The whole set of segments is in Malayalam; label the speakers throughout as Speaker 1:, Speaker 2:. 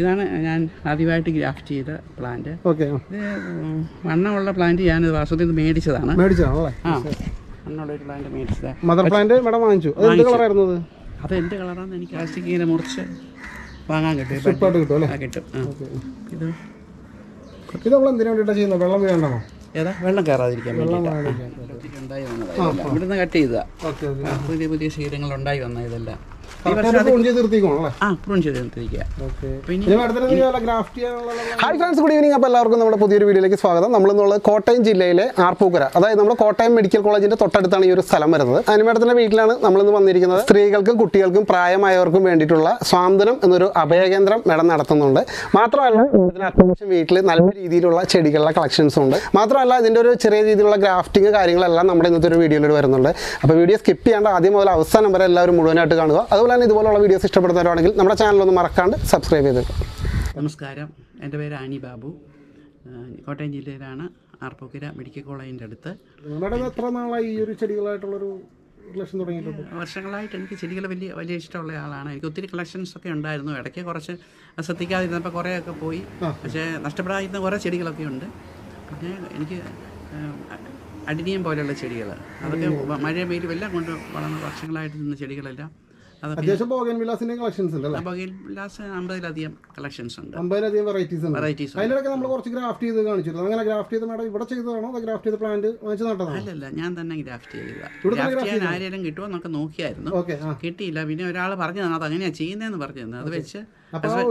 Speaker 1: ഇതാണ് ഞാൻ ആദ്യമായിട്ട് ഗ്രാഫ്റ്റ് ചെയ്ത പ്ലാന്റ്
Speaker 2: ഓക്കെ
Speaker 1: ഇത് വണ്ണമുള്ള പ്ലാന്റ് ഞാൻ വാസ്തവത്തിൽ ഇത് മേടിച്ചതാണ്.
Speaker 2: മേടിച്ചാണല്ലേ
Speaker 1: ആ വണ്ണമുള്ള ഒരു പ്ലാന്റ് മേടിച്ചതാണ്
Speaker 2: മദർ പ്ലാന്റ് മേഡം വാങ്ങിച്ചു. അത് എന്ത് കളറായിരുന്നു അത്?
Speaker 1: അത് എന്ത് കളറാണെന്ന് എനിക്ക് പ്ലാസ്റ്റിക് ഇങ്ങനെ മുറിച്ച് വാങ്ങാൻ കിട്ടും.
Speaker 2: അല്ലേ?
Speaker 1: കിട്ടും. ഇത്?
Speaker 2: ഇത് നമ്മൾ എന്തിനു വേണ്ടിയിട്ടാണ് ചെയ്യുന്നത്? വെള്ളം വീഴണ്ടാണോ
Speaker 1: ഏതാ? വെള്ളം കയറാതിരിക്കാൻ വേണ്ടിയിട്ടാണ് ഇവിടുന്ന് കട്ട് ചെയ്തതാ.
Speaker 2: ഓക്കെ ഓക്കെ
Speaker 1: പുതിയ പുതിയ ശീലങ്ങൾ ഉണ്ടായി വന്ന ഇതെല്ലാം.
Speaker 2: ഹായ് ഫ്രണ്ട്സ് ഗുഡ് ഈവനിങ് അപ്പോൾ എല്ലാവർക്കും നമ്മുടെ പുതിയൊരു വീഡിയോയിലേക്ക് സ്വാഗതം. നമ്മളിന്നുള്ളത് കോട്ടയം ജില്ലയിലെ ആർപ്പൂക്കര അതായത് നമ്മുടെ കോട്ടയം മെഡിക്കൽ കോളേജിന്റെ തൊട്ടടുത്താണ് ഈ ഒരു സ്ഥലം വരുന്നത്. അതിന് മേഡത്തിന്റെ വീട്ടിലാണ് നമ്മളിന്ന് വന്നിരിക്കുന്നത്. സ്ത്രീകൾക്കും കുട്ടികൾക്കും പ്രായമായവർക്കും വേണ്ടിയിട്ടുള്ള സ്വാന്തനം എന്നൊരു അഭയകേന്ദ്രം മേഡം നടത്തുന്നുണ്ട്. മാത്രമല്ല ഇതിന് അത്യാവശ്യം വീട്ടിൽ നല്ല രീതിയിലുള്ള ചെടികളുടെ കളക്ഷൻസ് ഉണ്ട്. മാത്രമല്ല ഇതിന്റെ ഒരു ചെറിയ രീതിയിലുള്ള ഗ്രാഫ്റ്റിംഗ് കാര്യങ്ങളെല്ലാം നമ്മുടെ ഇന്നത്തെ ഒരു വീഡിയോയിൽ വരുന്നുണ്ട്. അപ്പോൾ വീഡിയോ സ്കിപ്പ് ചെയ്യേണ്ട ആദ്യം മുതൽ അവസാനം വരെ എല്ലാവരും മുഴുവനായിട്ട് കാണുക. അതുപോലെ തന്നെ ഇതുപോലുള്ള വീഡിയോസ് ഇഷ്ടപ്പെടുന്നവരാണെങ്കിൽ നമ്മുടെ ചാനൽ ഒന്ന് മറക്കാണ്ട് സബ്സ്ക്രൈബ് ചെയ്തേക്കും.
Speaker 1: നമസ്കാരം. എന്റെ പേര് ആനി ബാബു. കോട്ടയം ജില്ലയിലാണ് ആർപ്പൂക്കര മെഡിക്കൽ കോളേജിന്റെ അടുത്ത്.
Speaker 2: എത്ര നാളായി ഈ ഒരു ചെടികളായിട്ടുള്ളൊരു തുടങ്ങിയിട്ടുണ്ട്?
Speaker 1: വർഷങ്ങളായിട്ട് എനിക്ക് ചെടികൾ വലിയ വലിയ ഇഷ്ടമുള്ള ആളാണ്. എനിക്ക് ഒത്തിരി കളക്ഷൻസ് ഒക്കെ ഉണ്ടായിരുന്നു. ഇടയ്ക്ക് കുറച്ച് ശ്രദ്ധിക്കാതിരുന്നപ്പോൾ കുറേയൊക്കെ പോയി. പക്ഷേ നഷ്ടപ്പെടാതിരുന്ന കുറേ ചെടികളൊക്കെ ഉണ്ട്. പിന്നെ എനിക്ക് അടിനിയം പോലെയുള്ള ചെടികൾ അതൊക്കെ മഴ വെയിലും എല്ലാം കൊണ്ട് വളർന്ന വർഷങ്ങളായിട്ട് നിന്ന ചെടികളെല്ലാം
Speaker 2: അത്യാവശ്യം ബോഗൻ വിലാസിന്റെ കളക്ഷൻസ് ഉണ്ട്
Speaker 1: ബൊഗയിൽ ലാസ്റ്റ് അമ്പതിലധികം കളക്ഷൻസ് ഉണ്ട്.
Speaker 2: അമ്പതിലധികം വെറൈറ്റീസ് ഉണ്ട്.
Speaker 1: വെറൈറ്റീസ്
Speaker 2: അതിലൊക്കെ നമ്മൾ കുറച്ച് ഗ്രാഫ്റ്റ് ചെയ്ത് കാണിച്ചു. അങ്ങനെ ഗ്രാഫ്റ്റ് ചെയ്ത് മാഡം ഇവിടെ ചെയ്തതാണോ? അതോ ഗ്രാഫ്റ്റ് ചെയ്ത പ്ലാന്റ് വാങ്ങിച്ചു നട്ടതാണോ?
Speaker 1: അല്ലല്ല ഞാൻ തന്നെ ഗ്രാഫ്റ്റ് ചെയ്തതാ. ഗ്രാഫ്റ്റ് ചെയ്യാൻ ആരെങ്കിലും കിട്ടുമോ എന്നൊക്കെ നോക്കിയായിരുന്നു. കിട്ടിയില്ല. പിന്നെ ഒരാൾ പറഞ്ഞു തന്നെ അത് അങ്ങനെയാ ചെയ്യുന്നതെന്ന് പറഞ്ഞു തന്നെ അത് വെച്ച്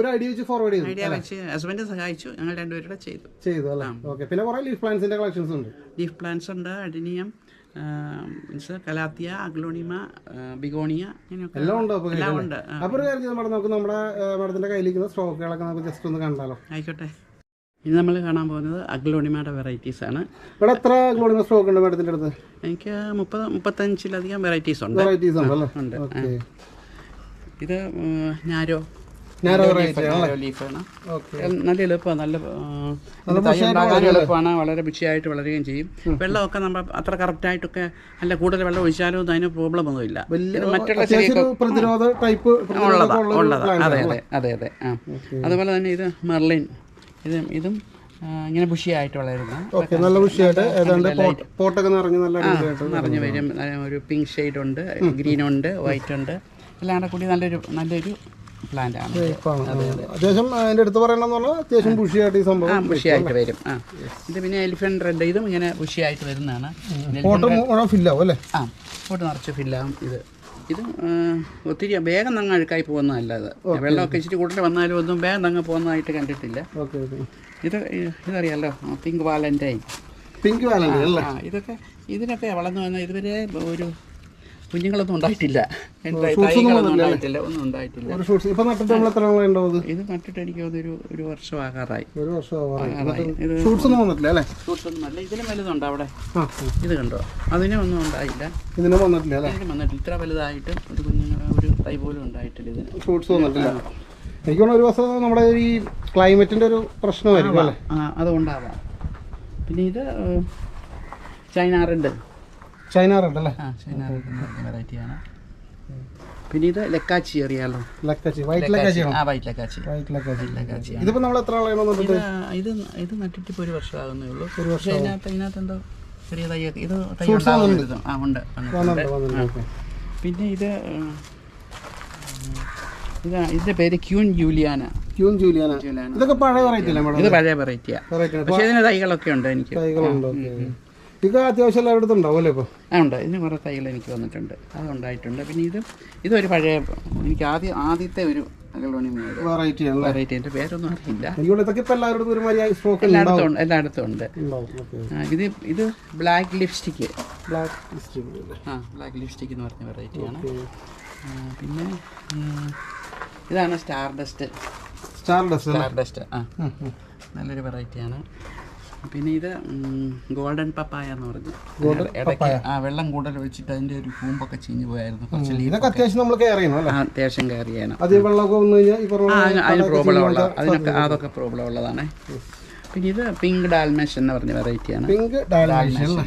Speaker 2: ഒരു ഐഡിയ വെച്ച് ഫോർവേഡ് ചെയ്തു
Speaker 1: ഐഡിയ വെച്ച് ഹസ്ബൻഡ് സഹായിച്ചു. ഞങ്ങൾ രണ്ടുപേരുടെ ചെയ്തു.
Speaker 2: ചെയ്തു അല്ലേ? ഓക്കെ പിന്നെ കുറേ ലീഫ് പ്ലാന്റ്സിന്റെ കളക്ഷൻസ് ഉണ്ട്.
Speaker 1: ലീഫ് പ്ലാന്റ്സ് ഉണ്ട് adenium means calathea aglaonema begonia
Speaker 2: എല്ലാം ഉണ്ട്
Speaker 1: എല്ലാം ഉണ്ട്. ആ,
Speaker 2: അപ്പൊ ഒരു കാര്യം മേഡം നമുക്ക് നമ്മുടെ മേഡത്തിന്റെ കയ്യിലിരിക്കുന്ന സ്റ്റോക്കുകളൊക്കെ നമുക്ക് ജസ്റ്റ് ഒന്ന് കണ്ടാലോ?
Speaker 1: ആയിക്കോട്ടെ. ഇനി നമ്മൾ കാണാൻ പോകുന്നത് അഗ്ലോണിമയുടെ വെറൈറ്റീസ് ആണ്.
Speaker 2: ഇവിടെ എത്ര അഗ്ലോണിമ സ്റ്റോക്ക് ഉണ്ട് മേഡത്തിന്റെ അടുത്ത്?
Speaker 1: എനിക്ക് മുപ്പത് മുപ്പത്തഞ്ചിലധികം വെറൈറ്റീസ് ഉണ്ട്.
Speaker 2: വെറൈറ്റീസ് ഉണ്ട്.
Speaker 1: ഇത് ഞാരോ? ലീഫാണ് നല്ല എളുപ്പമാണ് നല്ല ഉണ്ടാകാൻ എളുപ്പമാണ് വളരെ ബുഷിയായിട്ട് വളരുകയും ചെയ്യും. വെള്ളമൊക്കെ നമ്മൾ അത്ര കറക്റ്റായിട്ടൊക്കെ നല്ല കൂടുതൽ വെള്ളം ഒഴിച്ചാലും അതിന് പ്രോബ്ലം ഒന്നും ഇല്ല. മറ്റുള്ള
Speaker 2: പ്രതിരോധ ടൈപ്പ്
Speaker 1: അതെ അതെ അതെ അതെ ആ. അതുപോലെ തന്നെ ഇത് മെർലിൻ. ഇത് ഇതും ഇങ്ങനെ ബുഷിയായിട്ട് വളരുന്ന.
Speaker 2: നല്ല ബുഷിയായിട്ട് പോട്ടൊക്കെ നിറഞ്ഞ് നല്ല
Speaker 1: നിറഞ്ഞു വരും. ഒരു പിങ്ക് ഷെയ്ഡ് ഉണ്ട് ഗ്രീൻ ഉണ്ട് വൈറ്റ് ഉണ്ട്. എല്ലാം കൂടി നല്ലൊരു നല്ലൊരു പ്ലാന്റ് ആണ്.
Speaker 2: ടൈപ്പാണ് അത്യാവശ്യം അതിന്റെ അടുത്ത് പറയണമെന്ന് പറഞ്ഞാൽ അത്യാവശ്യം ബുഷിയായിട്ട് ഈ സംഭവം
Speaker 1: ബുഷിയായിട്ട് വരും. ആ. ഇത് പിന്നെ എലിഫന്റ് റെഡ് ഇതും ഇങ്ങനെ ബുഷിയായിട്ട് വരുന്നതാണ്.
Speaker 2: പോട്ട് മുഴുവൻ ഫില്ലാവും അല്ലേ?
Speaker 1: ആ പോട്ട് നിറച്ച് ഫില്ലാവും ഇത്. ഇത് ഒത്തിരി വേഗം തങ്ങ അഴുക്കായി പോകുന്നതല്ല ഇത് വെള്ളമൊക്കെ ഇച്ചിരി കൂടുതൽ വന്നാലും ഒന്നും വേഗം തങ്ങ പോകുന്നതായിട്ട് കണ്ടിട്ടില്ല. ഇത് ഇതറിയാലോ പിങ്ക് വാലന്റൈൻ
Speaker 2: പിങ്ക് വാലന്റൈൻ അല്ലേ?
Speaker 1: ഇതൊക്കെ ഇതിനൊക്കെ വളർന്നു വന്ന ഇതുവരെ ഒരു കുഞ്ഞുങ്ങളൊന്നും ഉണ്ടായിട്ടില്ല. തൈകളൊന്നും ഉണ്ടായിട്ടില്ല ഒന്നും ഉണ്ടായിട്ടില്ല.
Speaker 2: ഒരു ഷൂട്ട്സ് ഇപ്പൊ നട്ടിട്ട് നമ്മൾ എത്ര ഉണ്ടാവും ഇത്?
Speaker 1: ഇത് നട്ടിട്ട് എനിക്ക് തോന്നുന്നു ഒരു ഒരു വർഷം ആകാറായി.
Speaker 2: ഒരു വർഷം ആവാറായി
Speaker 1: ഇത്
Speaker 2: ഷൂട്ട്സ് ഒന്നും വന്നിട്ടില്ല അല്ലേ?
Speaker 1: ഷൂട്ട്സ് ഒന്നും അല്ല ഇതിലും വലുതുണ്ട് അവിടെ?
Speaker 2: ആ.
Speaker 1: ഇത് കണ്ടോ? അതിനെ ഒന്നും ഉണ്ടായില്ല.
Speaker 2: ഇതിന് വന്നിട്ടില്ല അല്ലേ?
Speaker 1: ഇതിനും വന്നിട്ടില്ല. ഇത്ര വലുതായിട്ട് ഒരു കുഞ്ഞുങ്ങൾ ഒരു തൈ പോലും ഉണ്ടായിട്ടില്ല ഇതിന്.
Speaker 2: ഷൂട്ട്സ് വന്നിട്ടില്ല. എനിക്ക് തോന്നുന്നു ഒരു വർഷം നമ്മുടെ ഈ ക്ലൈമറ്റിന്റെ ഒരു പ്രശ്നമായിരിക്കും അല്ലേ?
Speaker 1: അതുകൊണ്ടാവാം പിന്നെ ഇത് ചൈന റെഡ്
Speaker 2: ചൈന റെഡ് അല്ലേ
Speaker 1: ആ ചൈന റെഡ് വെറൈറ്റിയാണ്. പിന്നെ ഇത് ലക്കാച്ചി അറിയാലോ?
Speaker 2: ലക്കാച്ചി വൈറ്റ് ലക്കാച്ചി
Speaker 1: ആ വൈറ്റ് ലക്കാച്ചി.
Speaker 2: വൈറ്റ് ലക്കാച്ചി.
Speaker 1: ലക്കാച്ചി
Speaker 2: ഇതിപ്പോ നമ്മൾ എത്ര ആളാണോ
Speaker 1: ഇത് ഇത് ഇത് നട്ടിട്ട് ഇപ്പോൾ ഒരു വർഷം ആകുന്നേ ഉള്ളൂ വർഷം ഇതിനകത്ത് ഇതിനകത്ത് എന്തോ ചെറിയ തൈ ഇത് തൈ ആ ഉണ്ട് പിന്നെ ഇത് ഇതാ ഇത് ഇതിന്റെ പേര് ക്യൂൻ ജൂലിയാന.
Speaker 2: Queen Juliana. ഇതൊക്കെ പഴയ വെറൈറ്റി
Speaker 1: ഇത് പഴയ വെറൈറ്റിയാ.
Speaker 2: വെറൈറ്റി
Speaker 1: പക്ഷേ ഇതിന് തൈകളൊക്കെ ഉണ്ട് എനിക്ക്.
Speaker 2: തൈകളുണ്ട് ഇതൊക്കെ അത്യാവശ്യം എല്ലായിടത്തും ഉണ്ടാവും ഉണ്ടാവുമല്ലോ ഇപ്പോൾ
Speaker 1: ആ ഉണ്ട്. ഇതിന് കുറേ തൈകൾ എനിക്ക് വന്നിട്ടുണ്ട്. അതുണ്ടായിട്ടുണ്ട് പിന്നെ ഇത് ഇതൊരു പഴയ എനിക്ക് ആദ്യം ആദ്യത്തെ ഒരു
Speaker 2: വെറൈറ്റി ആണല്ലേ?
Speaker 1: വെറൈറ്റി എന്റെ പേരൊന്നും അറിയില്ല.
Speaker 2: ഇതൊക്കെ എല്ലാവരുടെ സ്റ്റോക്ക്
Speaker 1: എല്ലായിടത്തും ഉണ്ട് എല്ലായിടത്തും ഉണ്ട്. ആ, ഇത് ഇത് ബ്ലാക്ക് ലിപ്സ്റ്റിക്ക്
Speaker 2: ബ്ലാക്ക്
Speaker 1: ആ ബ്ലാക്ക് ലിപ്സ്റ്റിക് എന്ന് പറഞ്ഞ വെറൈറ്റിയാണ് പിന്നെ ഉം, ഇതാണ് star dust
Speaker 2: star dust
Speaker 1: star dust ആ നല്ലൊരു വെറൈറ്റിയാണ് പിന്നെ ഇത് ഗോൾഡൻ പപ്പായ എന്ന് പറഞ്ഞു. ആ വെള്ളം കൂടുതൽ ഒഴിച്ചിട്ട് അതിന്റെ ഒരു കൂമ്പൊക്കെ ചീഞ്ഞു പോയായിരുന്നു കുറച്ച്
Speaker 2: ഇതൊക്കെ അത്യാവശ്യം നമ്മൾ കെയർ ചെയ്യണം
Speaker 1: അത്യാവശ്യം കയറി ചെയ്യണം. അതിന് പ്രോബ്ലം ഉള്ള അതിനൊക്കെ അതൊക്കെ പ്രോബ്ലം ഉള്ളതാണ്. പിന്നെ ഇത് പിങ്ക് ഡാൽമേഷ് എന്ന് പറഞ്ഞ വെറൈറ്റിയാണ്
Speaker 2: പിങ്ക് ഡാൽമേഷൻ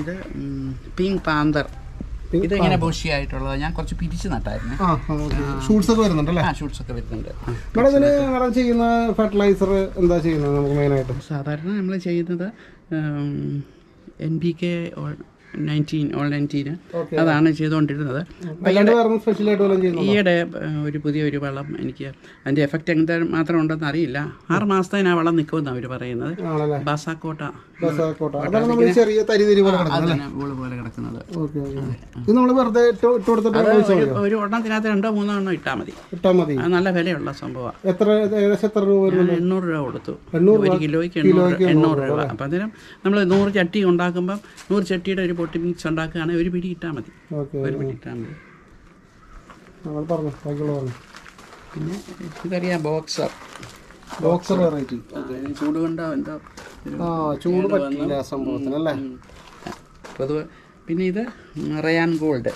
Speaker 1: ഇത് പിങ്ക് പാന്തർ ഇത് ഇങ്ങനെ ആയിട്ടുള്ളത് ഞാൻ കുറച്ച് പിരിച്ചു നട്ടായിരുന്നു.
Speaker 2: ആ ഷൂട്ട്സ് ഒക്കെ വരുന്നുണ്ടല്ലേ
Speaker 1: ആ ഷൂട്ട്സ് ഒക്കെ വരുന്നുണ്ട്.
Speaker 2: മേഡം ഇതിന് മേഡം ചെയ്യുന്ന ഫെർട്ടിലൈസർ എന്താ ചെയ്യുന്നത് നമുക്ക് മെയിനായിട്ട്
Speaker 1: സാധാരണ നമ്മൾ ചെയ്യുന്നത് N P K nineteen all
Speaker 2: nineteen
Speaker 1: അതാണ് ചെയ്തുകൊണ്ടിരുന്നത്. ഈയിടെ ഒരു പുതിയ ഒരു പുതിയൊരു വളം എനിക്ക് അതിന്റെ എഫക്റ്റ് എന്താ മാത്രം ഉണ്ടെന്ന് അറിയില്ല. ആറ് മാസത്തേന് ആ വളം നിൽക്കുമെന്നാണ് അവർ പറയുന്നത്. ബാസാക്കോട്ട.
Speaker 2: പോലെ കിടക്കുന്നത്
Speaker 1: ഒരു- ഒണ്ണത്തിനകത്ത് രണ്ടോ മൂന്നോ എണ്ണം ഇട്ടാൽ മതി.
Speaker 2: ഇട്ടാൽ മതി.
Speaker 1: നല്ല വിലയുള്ള സംഭവം.
Speaker 2: എത്ര ഏകദേശം എത്ര രൂപ വരും
Speaker 1: ഞാൻ എണ്ണൂറ് രൂപ കൊടുത്തു. ഒരു കിലോയ്ക്ക് എണ്ണൂറ് എണ്ണൂറ് രൂപ അപ്പം അതിനും നമ്മൾ നൂറ് ചട്ടി ഉണ്ടാക്കുമ്പം നൂറ് ചട്ടിയുടെ ഒരു പൊട്ടി മിക്സ് ഉണ്ടാക്കുകയാണെങ്കിൽ ഒരു പിടി ഇട്ടാൽ മതി. ഒരു പിടി ഇട്ടാൽ മതി.
Speaker 2: നമ്മൾ പറഞ്ഞു. ബാക്കിയുള്ള പറഞ്ഞു.
Speaker 1: പിന്നെ ഇതറിയാം ബോക്സർ.
Speaker 2: Boxer variety.
Speaker 1: ചൂട് കൊണ്ടോ എന്തോ?
Speaker 2: ചൂട് പറ്റില്ല ആ സംഭവത്തിന്
Speaker 1: പൊതുവെ പിന്നെ ഇത് Ryan gold.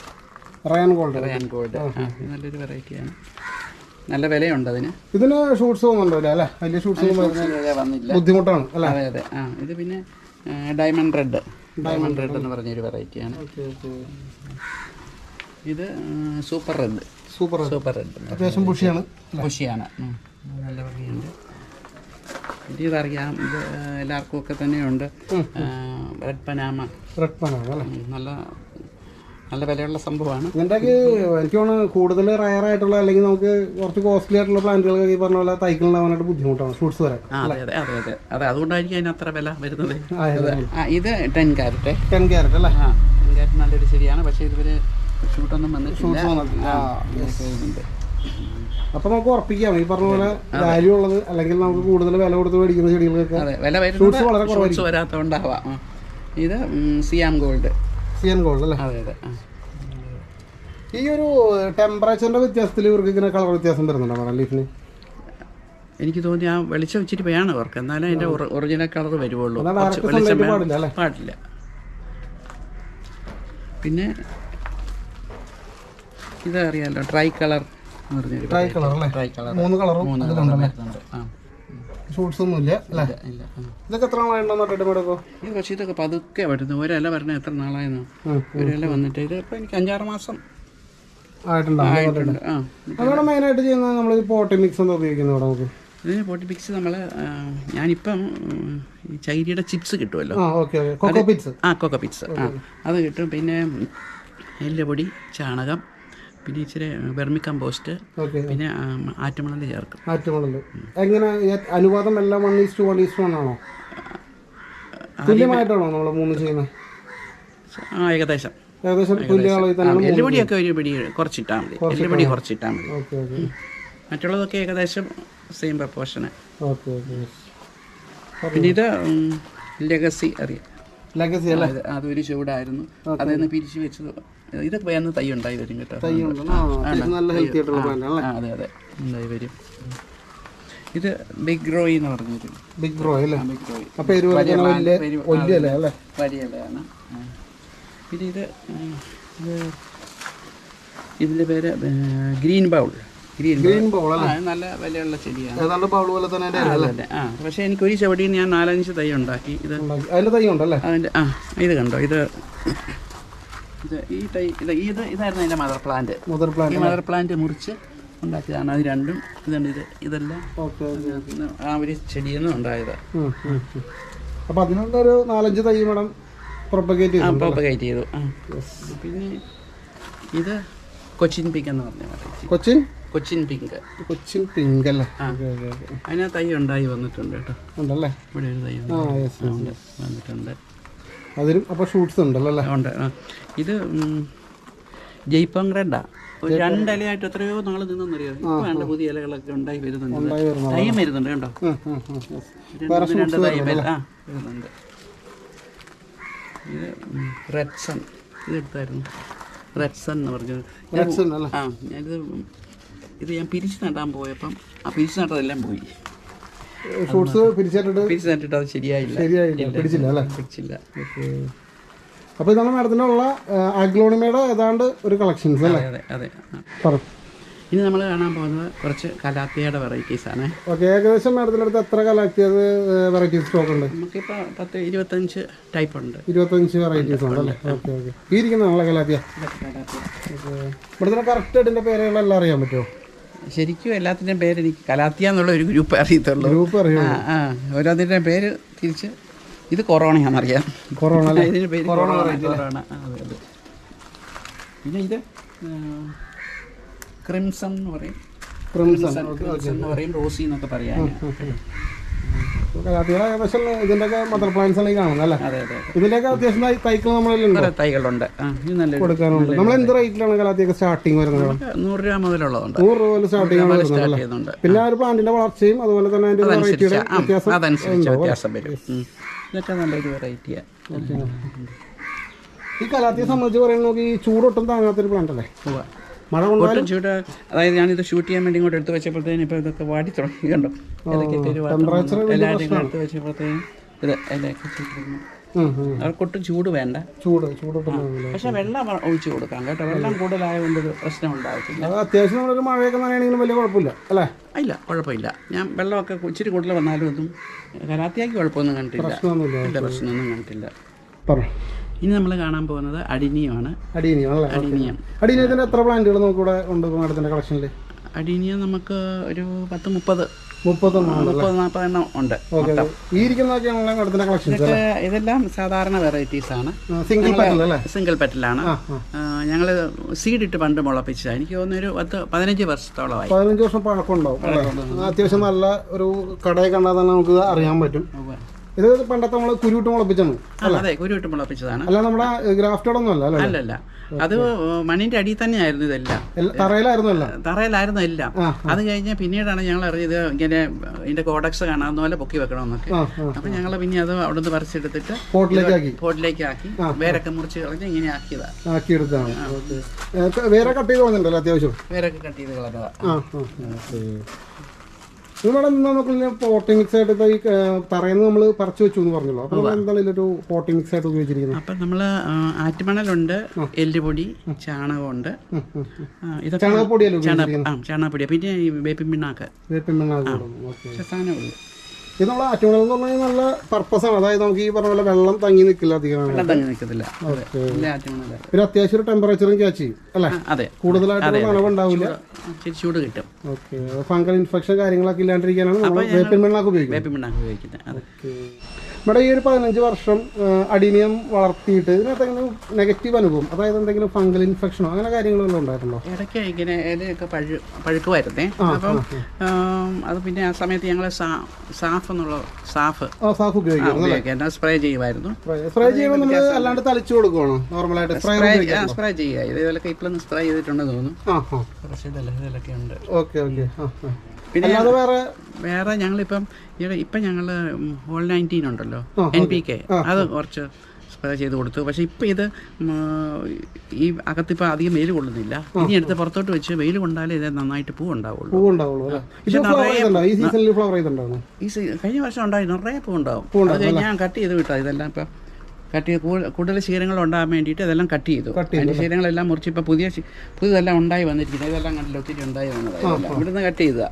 Speaker 2: Ryan gold.
Speaker 1: Ryan gold. നല്ലൊരു വെറൈറ്റിയാണ്. നല്ല വിലയുണ്ട് അതിന്.
Speaker 2: ഇതിന് ഷൂട്ട്സ് ഒന്നും അല്ലേ? വലിയ ഷൂട്ട്സ്
Speaker 1: വന്നില്ല.
Speaker 2: ബുദ്ധിമുട്ടാണ് അല്ലേ?
Speaker 1: അതെ അതെ. ആ ഇത് പിന്നെ ഡയമണ്ട് റെഡ്. ഡയമണ്ട് റെഡ് എന്ന് പറഞ്ഞൊരു വെറൈറ്റിയാണ് ഇത് super red
Speaker 2: super
Speaker 1: super red
Speaker 2: അത്യാവശ്യം ബുഷിയാണ്
Speaker 1: ബുഷിയാണ് നല്ല ഭംഗിയുണ്ട്. ഇത് ഇതറിയാം. ഇത് എല്ലാവർക്കും ഒക്കെ തന്നെയുണ്ട്. റെഡ് പനാമ
Speaker 2: റെഡ്
Speaker 1: പനാമ നല്ല നല്ല വിലയുള്ള സംഭവമാണ്.
Speaker 2: ഇതിന്റെയൊക്കെ എനിക്ക് തോന്നുന്നു കൂടുതൽ റയർ ആയിട്ടുള്ള അല്ലെങ്കിൽ നമുക്ക് കുറച്ച് കോസ്റ്റ്ലി ആയിട്ടുള്ള പ്ലാന്റുകളൊക്കെ ഈ പറഞ്ഞ പോലെ തൈകളുണ്ടാവാനായിട്ട് ബുദ്ധിമുട്ടാണ് ഫ്രൂട്ട്സ്
Speaker 1: വരെ. അതെ അതെ അതെ അതെ. അതെ അതുകൊണ്ടായിരിക്കും അതിന് അത്ര വില വരുന്നത്. ഇത് ടെൻ ക്യാരറ്റ്
Speaker 2: ടെൻ ക്യാരറ്റ് അല്ലേ?
Speaker 1: ആ ടെൻ ക്യാരറ്റ് നല്ലൊരു ശരിയാണ് പക്ഷേ ഇതുവരെ ഷൂട്ടൊന്നും
Speaker 2: അപ്പൊ നമുക്ക് ഉറപ്പിക്കാം. ഈ പറഞ്ഞ പോലെ വാല്യൂ ഉള്ളത് അല്ലെങ്കിൽ നമുക്ക് കൂടുതൽ വില കൊടുത്ത് മേടിക്കുന്ന ചെടികൾക്കൊക്കെ
Speaker 1: അതെ വില വരാത്തതുകൊണ്ടാവാം. ഇത് സിയാം ഗോൾഡ്
Speaker 2: സിയൻ ഗോൾഡ് അല്ലേ?
Speaker 1: അതെ അതെ.
Speaker 2: ഈ ഒരു ടെമ്പറേച്ചറിന്റെ വ്യത്യാസത്തിൽ ഇവർക്ക് ഇങ്ങനെ കളർ വ്യത്യാസം വരുന്നുണ്ടോ മാഡം ലീഫിന്
Speaker 1: എനിക്ക് തോന്നി ആ വെളിച്ചം വെച്ചിട്ട് വേണം അവർക്ക് എന്നാലും അതിന്റെ ഒറിജിനൽ കളർ വരുവുള്ളൂ. വെളിച്ചം
Speaker 2: പാടില്ല
Speaker 1: പിന്നെ ഇതറിയാലോ ട്രൈ ഡ്രൈ കളർ എന്ന് പറഞ്ഞൊരു
Speaker 2: ഡ്രൈ കളർ
Speaker 1: ഡ്രൈ കളർ
Speaker 2: മൂന്ന് കളറും
Speaker 1: മൂന്ന് കളർ വരുന്നുണ്ട്. ആ.
Speaker 2: ഷൂട്ട്സ് ഒന്നും ഇല്ല അല്ലേ. ഇതൊക്കെ എത്ര നാളുണ്ടോ നട്ടിട്ട് മേഡം ഇപ്പോൾ
Speaker 1: ഇത് പക്ഷേ ഇതൊക്കെ പതുക്കെ വരുന്നു. ഒരല പറഞ്ഞ എത്ര നാളായിരുന്നു ഒരല വന്നിട്ട് ഇത് ഇപ്പം എനിക്ക് അഞ്ചാറ് മാസം
Speaker 2: ആയിട്ടുണ്ടാവും
Speaker 1: ആയിട്ടുണ്ട്. ആ
Speaker 2: അതാണ് മെയിനായിട്ട് ചെയ്യുന്നത് നമ്മൾ പോട്ടി മിക്സ് എന്താ ഉപയോഗിക്കുന്നത് ഇവിടെ നമുക്ക്.
Speaker 1: ഇതിന് പൊട്ടിപ്പിക്സ് നമ്മൾ ഞാനിപ്പം ചൈരിയുടെ ചിപ്സ് കിട്ടുമല്ലോ
Speaker 2: കൊക്കോ
Speaker 1: ആ കൊക്ക പിറ്റ്സ് ആ അത് കിട്ടും. പിന്നെ എല്ലുപൊടി ചാണകം പിന്നെ ഇച്ചിരി വെർമി കമ്പോസ്റ്റ് പിന്നെ ആറ്റുമണൽ ചേർക്കും.
Speaker 2: ആറ്റുമണൽ എങ്ങനെ അനുപാതം എല്ലാം one is to one is to one ആണോ? തുല്യമായിട്ടാണോ നമ്മൾ മൂന്ന് ചെയ്യുന്നത്?
Speaker 1: ആ ഏകദേശം.
Speaker 2: ഏകദേശം
Speaker 1: എല്ലുപൊടിയൊക്കെ ഒരു പിടി കുറച്ചിട്ടാൽ മതി. എല്ലുപടി കുറച്ചിട്ടാൽ മതി. മറ്റുള്ളതൊക്കെ ഏകദേശം സെയിം പ്രപ്പോർഷന്. പിന്നെ ഇത് ലെഗസി അറിയാം.
Speaker 2: ലെഗസി അല്ലേ?
Speaker 1: അതൊരു ചൂടായിരുന്നു. അതിൽ പിരിച്ചു വെച്ചത്. ഇതൊക്കെ വേണം തൈ ഉണ്ടായി വരും കേട്ടോ.
Speaker 2: നല്ല ഹെൽത്തി ആയിട്ടുള്ള പ്ലാന്റ് അല്ലേ
Speaker 1: അതെ അതെ. ഉണ്ടായി വരും. ഇത് ബിഗ് റോയി എന്ന് പറഞ്ഞൊരു
Speaker 2: ബിഗ് ഗ്രോ അല്ലേ?
Speaker 1: ബിഗ് റോയി
Speaker 2: പേര് വലിയ അല്ലേ?
Speaker 1: വലിയ ഇലയാണ്. പിന്നെ ഇത് ഉം, ഇത് ഇതിന്റെ പേര് ഗ്രീൻ ബൗൾ ഗ്രീൻ
Speaker 2: ബോൾ
Speaker 1: നല്ല വിലയുള്ള ചെടിയാണ്.
Speaker 2: ഏതാണ്ട് ബൗൾ പോലെ തന്നെ
Speaker 1: അതെ ആ പക്ഷേ എനിക്ക് ഒരു ചവടി ഞാൻ നാലഞ്ച് തൈ ഉണ്ടാക്കി. ഇത്
Speaker 2: തൈ ഉണ്ടല്ലേ?
Speaker 1: അതിന്റെ ആ ഇത് കണ്ടോ? ഇത് ഇത് ഈ തൈ ഇത് ഇത് ഇതായിരുന്നു അതിന്റെ മദർ പ്ലാന്റ് ഈ മദർ പ്ലാന്റ് മുറിച്ച് ഉണ്ടാക്കിയതാണ്. അത് രണ്ടും ഇതുണ്ട്. ഇത് ഇതെല്ലാം ആ ഒരു ചെടിയിൽ നിന്ന് ഉണ്ടായത്.
Speaker 2: അപ്പോൾ നാലഞ്ച് തൈ പ്രൊപ്പഗേറ്റ് ചെയ്തു.
Speaker 1: പ്രൊപ്പഗേറ്റ് ചെയ്തു പിന്നെ ഇത് കൊച്ചിൻ പിങ്ക് എന്ന് പറഞ്ഞ.
Speaker 2: കൊച്ചിൻ?
Speaker 1: കൊച്ചിൻ പിങ്ക്
Speaker 2: കൊച്ചിൻ പിങ്ക് അല്ലേ?
Speaker 1: ആ.
Speaker 2: ഓക്കെ ഓക്കെ ഓക്കെ
Speaker 1: അതിന് തൈ ഉണ്ടായി വന്നിട്ടുണ്ട് കേട്ടോ.
Speaker 2: ഉണ്ടല്ലേ?
Speaker 1: ഇവിടെ ഒരു തൈ വന്നിട്ടുണ്ട്.
Speaker 2: അതിലും അപ്പോൾ ഷൂട്ട്സ് ഉണ്ടല്ലോ അല്ലേ?
Speaker 1: ഉണ്ട്. ഇത് ജയ്പോങ് റെഡാ ഒരു രണ്ട് ഇലയായിട്ട് എത്രയോ നാൾ നിന്നറിയാം വേണ്ട പുതിയ ഇലകളൊക്കെ ഉണ്ടായി വരുന്നുണ്ട്.
Speaker 2: വരുന്നു
Speaker 1: വരുന്നുണ്ട് കണ്ടോ. രണ്ട് തൈ ആ വരുന്നുണ്ട്. ഇത് റെഡ് സൺ ഇത് എടുത്തായിരുന്നു. റെഡ് സൺ എന്ന് പറഞ്ഞത് ആ ഞാനിത് ഇത് ഞാൻ പിരിച്ചു നടാൻ പോയപ്പം ആ പിരിച്ചു നട്ടതെല്ലാം പോയി.
Speaker 2: ഷൂട്ട്സ് പിരിച്ചിട്ടുണ്ട്
Speaker 1: പിരിച്ച് നട്ടിട്ട് അത് ശരിയായില്ല.
Speaker 2: ശരിയായില്ല. പിടിച്ചില്ല അല്ലേ?
Speaker 1: പിടിച്ചില്ല.
Speaker 2: അപ്പൊ ഇതാണ് മാഡത്തിനുള്ള അഗ്ലോണിമയുടെ ഏതാണ്ട് ഒരു കളക്ഷൻസ് അല്ലേ?
Speaker 1: അതെ അതെ
Speaker 2: പറ.
Speaker 1: ഇനി നമ്മൾ കാണാൻ പോകുന്നത് കുറച്ച് കലാത്തിയുടെ വെറൈറ്റീസ് ആണ്.
Speaker 2: ഓക്കെ ഏകദേശം മാഡത്തിന്റെ അടുത്ത് എത്ര കലാത്തിയ വെറൈറ്റീസ് സ്റ്റോക്ക് ഉണ്ട്?
Speaker 1: നമുക്കിപ്പോൾ പത്ത് ഇരുപത്തഞ്ച് ടൈപ്പ് ഉണ്ട്.
Speaker 2: ഇരുപത്തഞ്ച് വെറൈറ്റീസ് ഉണ്ട് അല്ലേ ഓക്കെ ഓക്കെ. ഈ ഇരിക്കുന്നതാണല്ലോ കലാത്തിയ. ഇവിടുത്തെ കറക്റ്റ് ഇതിന്റെ പേരുകളെല്ലാം അറിയാൻ പറ്റുമോ?
Speaker 1: ശരിക്കും എല്ലാത്തിന്റെയും പേര് എനിക്ക് കലാത്തിയ എന്നുള്ള ഒരു ഗ്രൂപ്പ് അറിയത്തുള്ളൂ.
Speaker 2: ഗ്രൂപ്പ് അറിയാം.
Speaker 1: ആ ഓരോന്നിന്റെ പേര് തിരിച്ച് ഇത് കൊറോണയാണെന്നറിയാം
Speaker 2: കൊറോണ
Speaker 1: പേര് കൊറോണ കൊറോണ പിന്നെ ഇത് ക്രിംസൺ എന്ന് പറയും.
Speaker 2: ക്രിംസൺ.
Speaker 1: എന്ന് പറയും റോസി എന്നൊക്കെ പറയാം
Speaker 2: കലാത്തികൾ ഏകദേശം ഇതിന്റെയൊക്കെ മദർ പ്ലാന്റ്സ് ആണ് ഈ കാണുന്നത് അല്ലേ?
Speaker 1: അതെ അതെ
Speaker 2: ഇതിന്റെയൊക്കെ അത്യാവശ്യം തൈക്കൾ നമ്മളിലുണ്ട്
Speaker 1: തൈകളുണ്ട്.
Speaker 2: കൊടുക്കാനുണ്ട്. നമ്മൾ എന്ത് റേറ്റിലാണ് കലാത്തിയൊക്കെ സ്റ്റാർട്ടിങ് വരുന്നത്?
Speaker 1: നൂറ് രൂപ മുതലുള്ളതുണ്ട്.
Speaker 2: നൂറ് രൂപ മുതൽ സ്റ്റാർട്ടിങ്
Speaker 1: വരുന്നുണ്ട്
Speaker 2: പിന്നെ ആ. ഒരു പ്ലാന്റിന്റെ വളർച്ചയും അതുപോലെ തന്നെ അതിന്റെ വെറൈറ്റിയുടെ വ്യത്യാസം
Speaker 1: അതനുസരിച്ച് വ്യത്യാസം വരും. ഇതൊക്കെ നല്ലൊരു വെറൈറ്റിയാണ്
Speaker 2: ഈ കലാത്തിയെ സംബന്ധിച്ച് പറയുന്നത് ഈ ചൂടൊട്ടും താങ്ങാത്തൊരു പ്ലാന്റ് അല്ലേ? മഴ കൊണ്ടും
Speaker 1: ചൂട്. അതായത് ഞാനിത് ഷൂട്ട് ചെയ്യാൻ വേണ്ടി ഇങ്ങോട്ട് എടുത്ത് വെച്ചപ്പോഴത്തേനും ഇപ്പോൾ ഇതൊക്കെ വാടി തുടങ്ങി കണ്ടോ. എല്ലാവരും എടുത്ത് വെച്ചപ്പോഴത്തേനും ഇത് ഇലയൊക്കെ. അവർക്കൊട്ടും ചൂട് വേണ്ട.
Speaker 2: ചൂട് ചൂട്
Speaker 1: പക്ഷെ വെള്ളം ഒഴിച്ചു കൊടുക്കാം കേട്ടോ. വെള്ളം കൂടുതലായതുകൊണ്ട് ഒരു പ്രശ്നം ഉണ്ടാകത്തില്ല
Speaker 2: അത് അത്യാവശ്യം നമ്മളൊരു മഴയൊക്കെ നനയണെങ്കിലും വലിയ കുഴപ്പമില്ല അല്ലേ?
Speaker 1: ഇല്ല കുഴപ്പമില്ല. ഞാൻ വെള്ളമൊക്കെ ഇച്ചിരി കൂടുതൽ വന്നാലും ഒന്നും കരാത്തിയാക്കി കുഴപ്പമൊന്നും കണ്ടിട്ടില്ല. പ്രശ്നമൊന്നും കണ്ടിട്ടില്ല.
Speaker 2: പറഞ്ഞു.
Speaker 1: ഇനി നമ്മൾ കാണാൻ പോകുന്നത് അടിനിയമാണ്.
Speaker 2: അടീനിയം
Speaker 1: അടിനിയം.
Speaker 2: അടീനിയത്തിന്റെ എത്ര പ്ലാന്റുകൾ നമുക്ക് ഇവിടെ ഉണ്ട് മാഡത്തിന്റെ കളക്ഷനിൽ
Speaker 1: അടിനിയം നമുക്ക് ഒരു പത്ത് മുപ്പത്. ഉണ്ട്
Speaker 2: ഈ കളക്ഷൻസ്
Speaker 1: ഇതെല്ലാം സാധാരണ വെറൈറ്റീസ് ആണ്.
Speaker 2: സിംഗിൾ
Speaker 1: സിംഗിൾ പെറ്റലാണ് ഞങ്ങൾ സീഡ് ഇട്ട് പണ്ട് മുളപ്പിച്ചതാണ് എനിക്ക് തോന്നുന്നു ഒരു പത്ത് പതിനഞ്ച് വർഷത്തോളമായി.
Speaker 2: പതിനഞ്ച് വർഷം പഴക്കം ഉണ്ടാവും അത്യാവശ്യം നല്ല ഒരു കടയിൽ കണ്ടാൽ തന്നെ നമുക്ക് അറിയാൻ പറ്റും. ഇത് പണ്ടത്തെ നമ്മൾ കുരുവിട്ട് മുളപ്പിച്ചാണ്
Speaker 1: അതെ കുരുവിട്ട് മുളപ്പിച്ചതാണ്.
Speaker 2: അല്ല നമ്മുടെ ഗ്രാഫ്റ്റോടൊന്നും അല്ല അല്ലേ?
Speaker 1: അല്ലല്ല. അത് മണ്ണിന്റെ അടിയിൽ തന്നെയായിരുന്നു ഇതെല്ലാം.
Speaker 2: തറയിലായിരുന്നു
Speaker 1: തറയിലായിരുന്നു എല്ലാം. അത് കഴിഞ്ഞ് പിന്നീടാണ് ഞങ്ങൾ അറിഞ്ഞത് ഇങ്ങനെ ഇതിന്റെ കോഡക്സ് കാണാവുന്ന പോലെ പൊക്കി വെക്കണമെന്നൊക്കെ. അപ്പൊ ഞങ്ങൾ പിന്നെ അത് അവിടുന്ന് പറിച്ചെടുത്തിട്ട്
Speaker 2: പോട്ടിലേക്ക് ആക്കി
Speaker 1: പോട്ടിലേക്ക് ആക്കി വേരൊക്കെ മുറിച്ച് കളഞ്ഞ് ഇങ്ങനെ ആക്കിയതാ.
Speaker 2: ആക്കിെടുത്താണ് വേറെ കട്ട് ചെയ്ത് വന്നിട്ടുണ്ടല്ലോ അത്യാവശ്യം?
Speaker 1: വേരൊക്കെ കട്ട് ചെയ്ത് കളഞ്ഞതാ.
Speaker 2: ആ ഇവിടെ നമുക്ക് പോട്ടിംഗ് മിക്സ് ആയിട്ട് ഈ തറയുന്ന നമ്മൾ പറിച്ചു വെച്ചു എന്ന് പറഞ്ഞല്ലോ. അപ്പൊ എന്താ എന്താണ് ഇതിലൊരു പോട്ടിംഗ് മിക്സ് ആയിട്ട് ഉപയോഗിച്ചിരിക്കുന്നത്?
Speaker 1: അപ്പം നമ്മൾ ആറ്റുമണലുണ്ട് എല്ലുപൊടി ചാണകമുണ്ട്.
Speaker 2: ചാണകപ്പൊടിയല്ലോ
Speaker 1: ചാണകപ്പൊടി പിന്നെ വേപ്പിൻ പിണ്ണാക്ക്.
Speaker 2: വേപ്പിൻ പിണ്ണാക്ക്
Speaker 1: സാധനമുള്ളൂ.
Speaker 2: ഇത് നമ്മൾ ആറ്റുമണൽ എന്ന് പറഞ്ഞാൽ നല്ല പർപ്പസ് ആണ്. അതായത് നമുക്ക് ഈ പറഞ്ഞ പോലെ വെള്ളം തങ്ങി നിൽക്കില്ല അധികം
Speaker 1: തങ്ങി നിൽക്കത്തില്ല.
Speaker 2: പിന്നെ അത്യാവശ്യം ഒരു ടെമ്പറേച്ചറും ക്യാച്ച് ചെയ്യും അല്ലേ?
Speaker 1: അതെ.
Speaker 2: കൂടുതലായിട്ട് നനവുണ്ടാവില്ല
Speaker 1: ചൂട് കിട്ടും.
Speaker 2: ഓക്കെ ഫംഗൽ ഇൻഫെക്ഷൻ കാര്യങ്ങളൊക്കെ ഇല്ലാണ്ടിരിക്കാനാണ് നമ്മൾ വേപ്പിൻ ഉപയോഗിക്കുന്നത്. ഇവിടെ ഈ ഒരു പതിനഞ്ച് വർഷം അടിനിയം വളർത്തിയിട്ട് ഇതിനകത്ത് എന്തെങ്കിലും നെഗറ്റീവ് അനുഭവം അതായത് എന്തെങ്കിലും ഫംഗൽ ഇൻഫെക്ഷനോ അങ്ങനെ കാര്യങ്ങളൊന്നും ഉണ്ടായിട്ടുണ്ടോ?
Speaker 1: ഇടയ്ക്ക് ഇങ്ങനെ ഇലയൊക്കെ പഴു പഴുക്കുമായിരുന്നേ അപ്പം അത് പിന്നെ ആ സമയത്ത് ഞങ്ങൾ സാഫ് എന്നുള്ള സാഫ്.
Speaker 2: സാഫ് ഉപയോഗിക്കാം
Speaker 1: സ്പ്രേ ചെയ്യുമായിരുന്നു.
Speaker 2: സ്പ്രേ ചെയ്യുമ്പോൾ നമ്മൾ അല്ലാണ്ട് തളിച്ചു കൊടുക്കുവാണോ? നോർമലായിട്ട് സ്പ്രേ
Speaker 1: സ്പ്രേ ചെയ്യുക. ഇതേപോലൊക്കെ ഇപ്പോഴൊന്നും സ്പ്രേ ചെയ്തിട്ടുണ്ടെന്ന് തോന്നുന്നു.
Speaker 2: ആ ആ.
Speaker 1: കുറച്ച് ഇതല്ല ഇതിലൊക്കെ ഉണ്ട്.
Speaker 2: ഓക്കെ ഓക്കെ
Speaker 1: പിന്നെ
Speaker 2: വേറെ
Speaker 1: വേറെ ഞങ്ങളിപ്പം ഇപ്പം ഞങ്ങൾ ഹോൾ നയന്റീൻ ഉണ്ടല്ലോ. എൻ പി കെ അത് കുറച്ച് സ്പ്രേ ചെയ്ത് കൊടുത്തു. പക്ഷെ ഇപ്പം ഇത് ഈ അകത്തിപ്പോൾ അധികം വെയിൽ കൊള്ളുന്നില്ല. ഇനി എടുത്ത് പുറത്തോട്ട് വെച്ച് വെയിൽ കൊണ്ടാലേ ഇത് നന്നായിട്ട് പൂ ഉണ്ടാവുള്ളൂ.
Speaker 2: ഈ
Speaker 1: കഴിഞ്ഞ വർഷം ഉണ്ടായി നിറയെ പൂ ഉണ്ടാവും അത് ഞാൻ കട്ട് ചെയ്ത് വിട്ടാ ഇതെല്ലാം ഇപ്പം. കട്ട് ചെയ്ത് കൂടുതൽ ശീലങ്ങൾ ഉണ്ടാകാൻ വേണ്ടിയിട്ട് ഇതെല്ലാം കട്ട് ചെയ്തു. അതിന്റെ ശീലങ്ങളെല്ലാം മുറിച്ച് ഇപ്പോൾ പുതിയ പുതിയതെല്ലാം ഉണ്ടായി വന്നിരിക്കുന്നത് ഇതെല്ലാം കണ്ടില്ല? ഒത്തിരി ഉണ്ടായി വന്നതാണ് ഇവിടുന്ന് കട്ട് ചെയ്താ.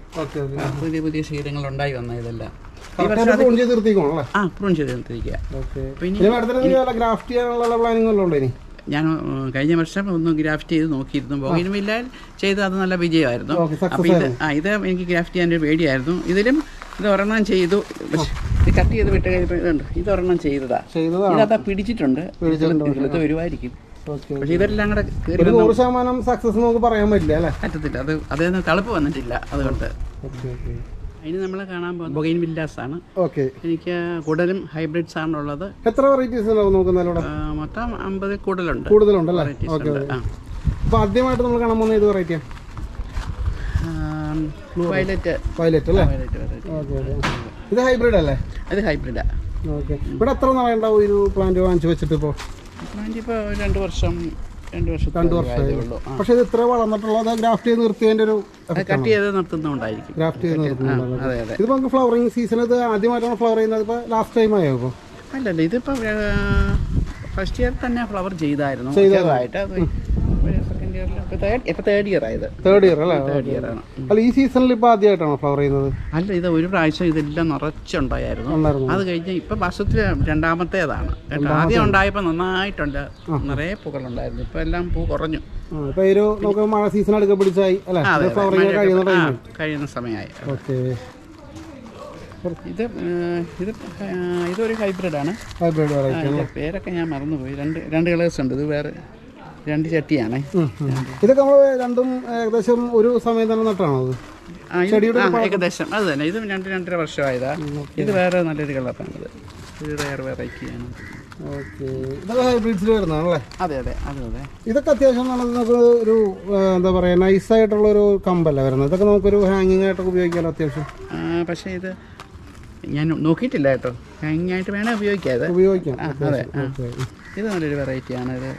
Speaker 1: പുതിയ പുതിയ ശീലങ്ങൾ ഉണ്ടായി വന്ന ഇതെല്ലാം. ആ പ്രൂൺ ചെയ്ത് നിർത്തിയിരിക്കുക പിന്നെ
Speaker 2: ഗ്രാഫ്റ്റ് ചെയ്യാനുള്ള പ്ലാനിങ് വല്ലതും ഉണ്ടോ ഇനി?
Speaker 1: ഞാൻ കഴിഞ്ഞ വർഷം ഒന്ന് ഗ്രാഫ്റ്റ് ചെയ്ത് നോക്കിയിരുന്നു. ബോഗിനുമില്ലാൽ ചെയ്ത് അത് നല്ല വിജയമായിരുന്നു.
Speaker 2: അപ്പൊ
Speaker 1: അപ്പോൾ ഇത് ആ ഇത് എനിക്ക് ഗ്രാഫ്റ്റ് ചെയ്യാൻ ഒരു പേടിയായിരുന്നു. ഇതിലും ഇത് ഒരെണ്ണം ചെയ്തു. ഇത് കട്ട് ചെയ്ത് വിട്ട് കഴിഞ്ഞപ്പോൾ ഇതുണ്ട് ഇത് ഒരെണ്ണം ചെയ്തതാ. ഇതിനകത്ത് പിടിച്ചിട്ടുണ്ട്. ഇതിലത്ത് വരുമായിരിക്കും പക്ഷേ ഇതെല്ലാം കൂടെ കയറി
Speaker 2: ഒരു നൂറ് ശതമാനം സക്സസ് നമുക്ക് പറയാൻ പറ്റില്ല അല്ലേ?
Speaker 1: പറ്റത്തില്ല. അത് അതിൽ തളപ്പ് വന്നിട്ടില്ല അതുകൊണ്ട്. അതിന് നമ്മൾ കാണാൻ പോകുന്നത് ബൊഗൈൻ വില്ലാസ് ആണ്.
Speaker 2: ഓക്കെ.
Speaker 1: എനിക്ക് കൂടുതലും ഹൈബ്രിഡ്സ് ആണുള്ളത്
Speaker 2: എത്ര വെറൈറ്റീസ് ഉണ്ടാവും നമുക്ക്
Speaker 1: മൊത്തം അമ്പതിൽ കൂടുതലുണ്ട്. കൂടുതലുണ്ട്
Speaker 2: അപ്പോൾ ആദ്യമായിട്ട് നമ്മൾ കാണാൻ പോകുന്ന ഏത് വെറൈറ്റിയാണ്
Speaker 1: വയലറ്റ്
Speaker 2: വയലറ്റ് അല്ലേ? ഓക്കെ. ഇത് ഹൈബ്രിഡ് അല്ലേ?
Speaker 1: അത് ഹൈബ്രിഡാ
Speaker 2: ഓക്കെ ഇവിടെ എത്ര നാളുണ്ടാവും ഒരു പ്ലാന്റ് വാങ്ങിച്ചു വെച്ചിട്ട് ഇപ്പോൾ
Speaker 1: പ്ലാന്റ് ഇപ്പോൾ രണ്ട് വർഷം രണ്ട് വർഷം.
Speaker 2: രണ്ട്
Speaker 1: ഉള്ളൂ
Speaker 2: പക്ഷേ ഇത് ഇത്ര വളർന്നിട്ടുള്ളത് ഗ്രാഫ്റ്റ് ചെയ്ത് നിർത്തിയതിന്റെ ഒരു
Speaker 1: കട്ട് ചെയ്ത് നിർത്തുന്നുണ്ടായിരിക്കും
Speaker 2: ഗ്രാഫ്റ്റ് ചെയ്ത് നിർത്തുന്നുണ്ടല്ലോ
Speaker 1: അതെ അതെ.
Speaker 2: ഇത് നമുക്ക് ഫ്ലവറിങ് സീസൺ ഇത് ആദ്യമായിട്ടാണ് ഫ്ലവർ ചെയ്യുന്നത്. ഇപ്പോൾ ലാസ്റ്റ് ടൈം ആയോ ഇപ്പോൾ
Speaker 1: അല്ലല്ല ഇതിപ്പോൾ ഫസ്റ്റ് ഇയർ തന്നെ ഫ്ലവർ ചെയ്തായിരുന്നു. ചെയ്തതായിട്ട് സെക്കൻഡ് ഇയറിൽ ഇപ്പോൾ തേർഡ് ഇപ്പോൾ തേർഡ് ഇയർ ആയത്.
Speaker 2: തേർഡ് ഇയർ അല്ലേ?
Speaker 1: തേർഡ് ഇയർ ആണ്.
Speaker 2: അല്ല ഈ സീസണിൽ ഇപ്പോൾ ആദ്യമായിട്ടാണോ ഫ്ലവർ ചെയ്യുന്നത്?
Speaker 1: അല്ല ഇത് ഒരു പ്രാവശ്യം ഇതെല്ലാം നിറച്ചുണ്ടായിരുന്നു. അത് കഴിഞ്ഞ് ഇപ്പം വർഷത്തിൽ രണ്ടാമത്തേതാണ്. ആദ്യം ഉണ്ടായപ്പോൾ നന്നായിട്ടുണ്ട്. നിറയെ പൂക്കളുണ്ടായിരുന്നു. ഇപ്പം എല്ലാം പൂ കുറഞ്ഞു.
Speaker 2: ഒരു നമുക്ക് മഴ സീസൺ പിടിച്ചായി അല്ലേ? ഫ്ലവർ കഴിയുന്ന
Speaker 1: കഴിയുന്ന സമയമായി.
Speaker 2: ഓക്കെ.
Speaker 1: ഇത് ഇത് ഇതൊരു ഹൈബ്രിഡാണ്
Speaker 2: ഹൈബ്രിഡ്
Speaker 1: പേരൊക്കെ ഞാൻ മറന്നുപോയി. രണ്ട് രണ്ട് കളേഴ്സ് ഉണ്ട്. ഇത് വേറെ രണ്ട് ചട്ടിയാണ്.
Speaker 2: ഇതൊക്കെ നമ്മൾ രണ്ടും ഏകദേശം ഒരു സമയം തന്നെ നട്ടാണോ അത്?
Speaker 1: ഏകദേശം. അത് തന്നെ. ഇത് രണ്ട് രണ്ടര വർഷമായതാ. ഇത് വേറെ നല്ലൊരു കളറാണ് വെറൈറ്റിയാണ്.
Speaker 2: ഓക്കെ. ഇതൊക്കെ അത്യാവശ്യം നമുക്ക് ഒരു എന്താ നൈസായിട്ടുള്ള ഒരു കമ്പല്ല വരുന്നത്? ഇതൊക്കെ നമുക്കൊരു ഹാങ്ങിങ് ആയിട്ടൊക്കെ ഉപയോഗിക്കാമല്ലോ അത്യാവശ്യം?
Speaker 1: ആ, പക്ഷേ ഇത് ഞാൻ നോക്കിയിട്ടില്ല കേട്ടോ. ഹാങ്ങിങ് ഉപയോഗിക്കാം ഇത്
Speaker 2: ഉപയോഗിക്കാം.
Speaker 1: അതെ. ഇത് നല്ലൊരു വെറൈറ്റിയാണ് ഇത്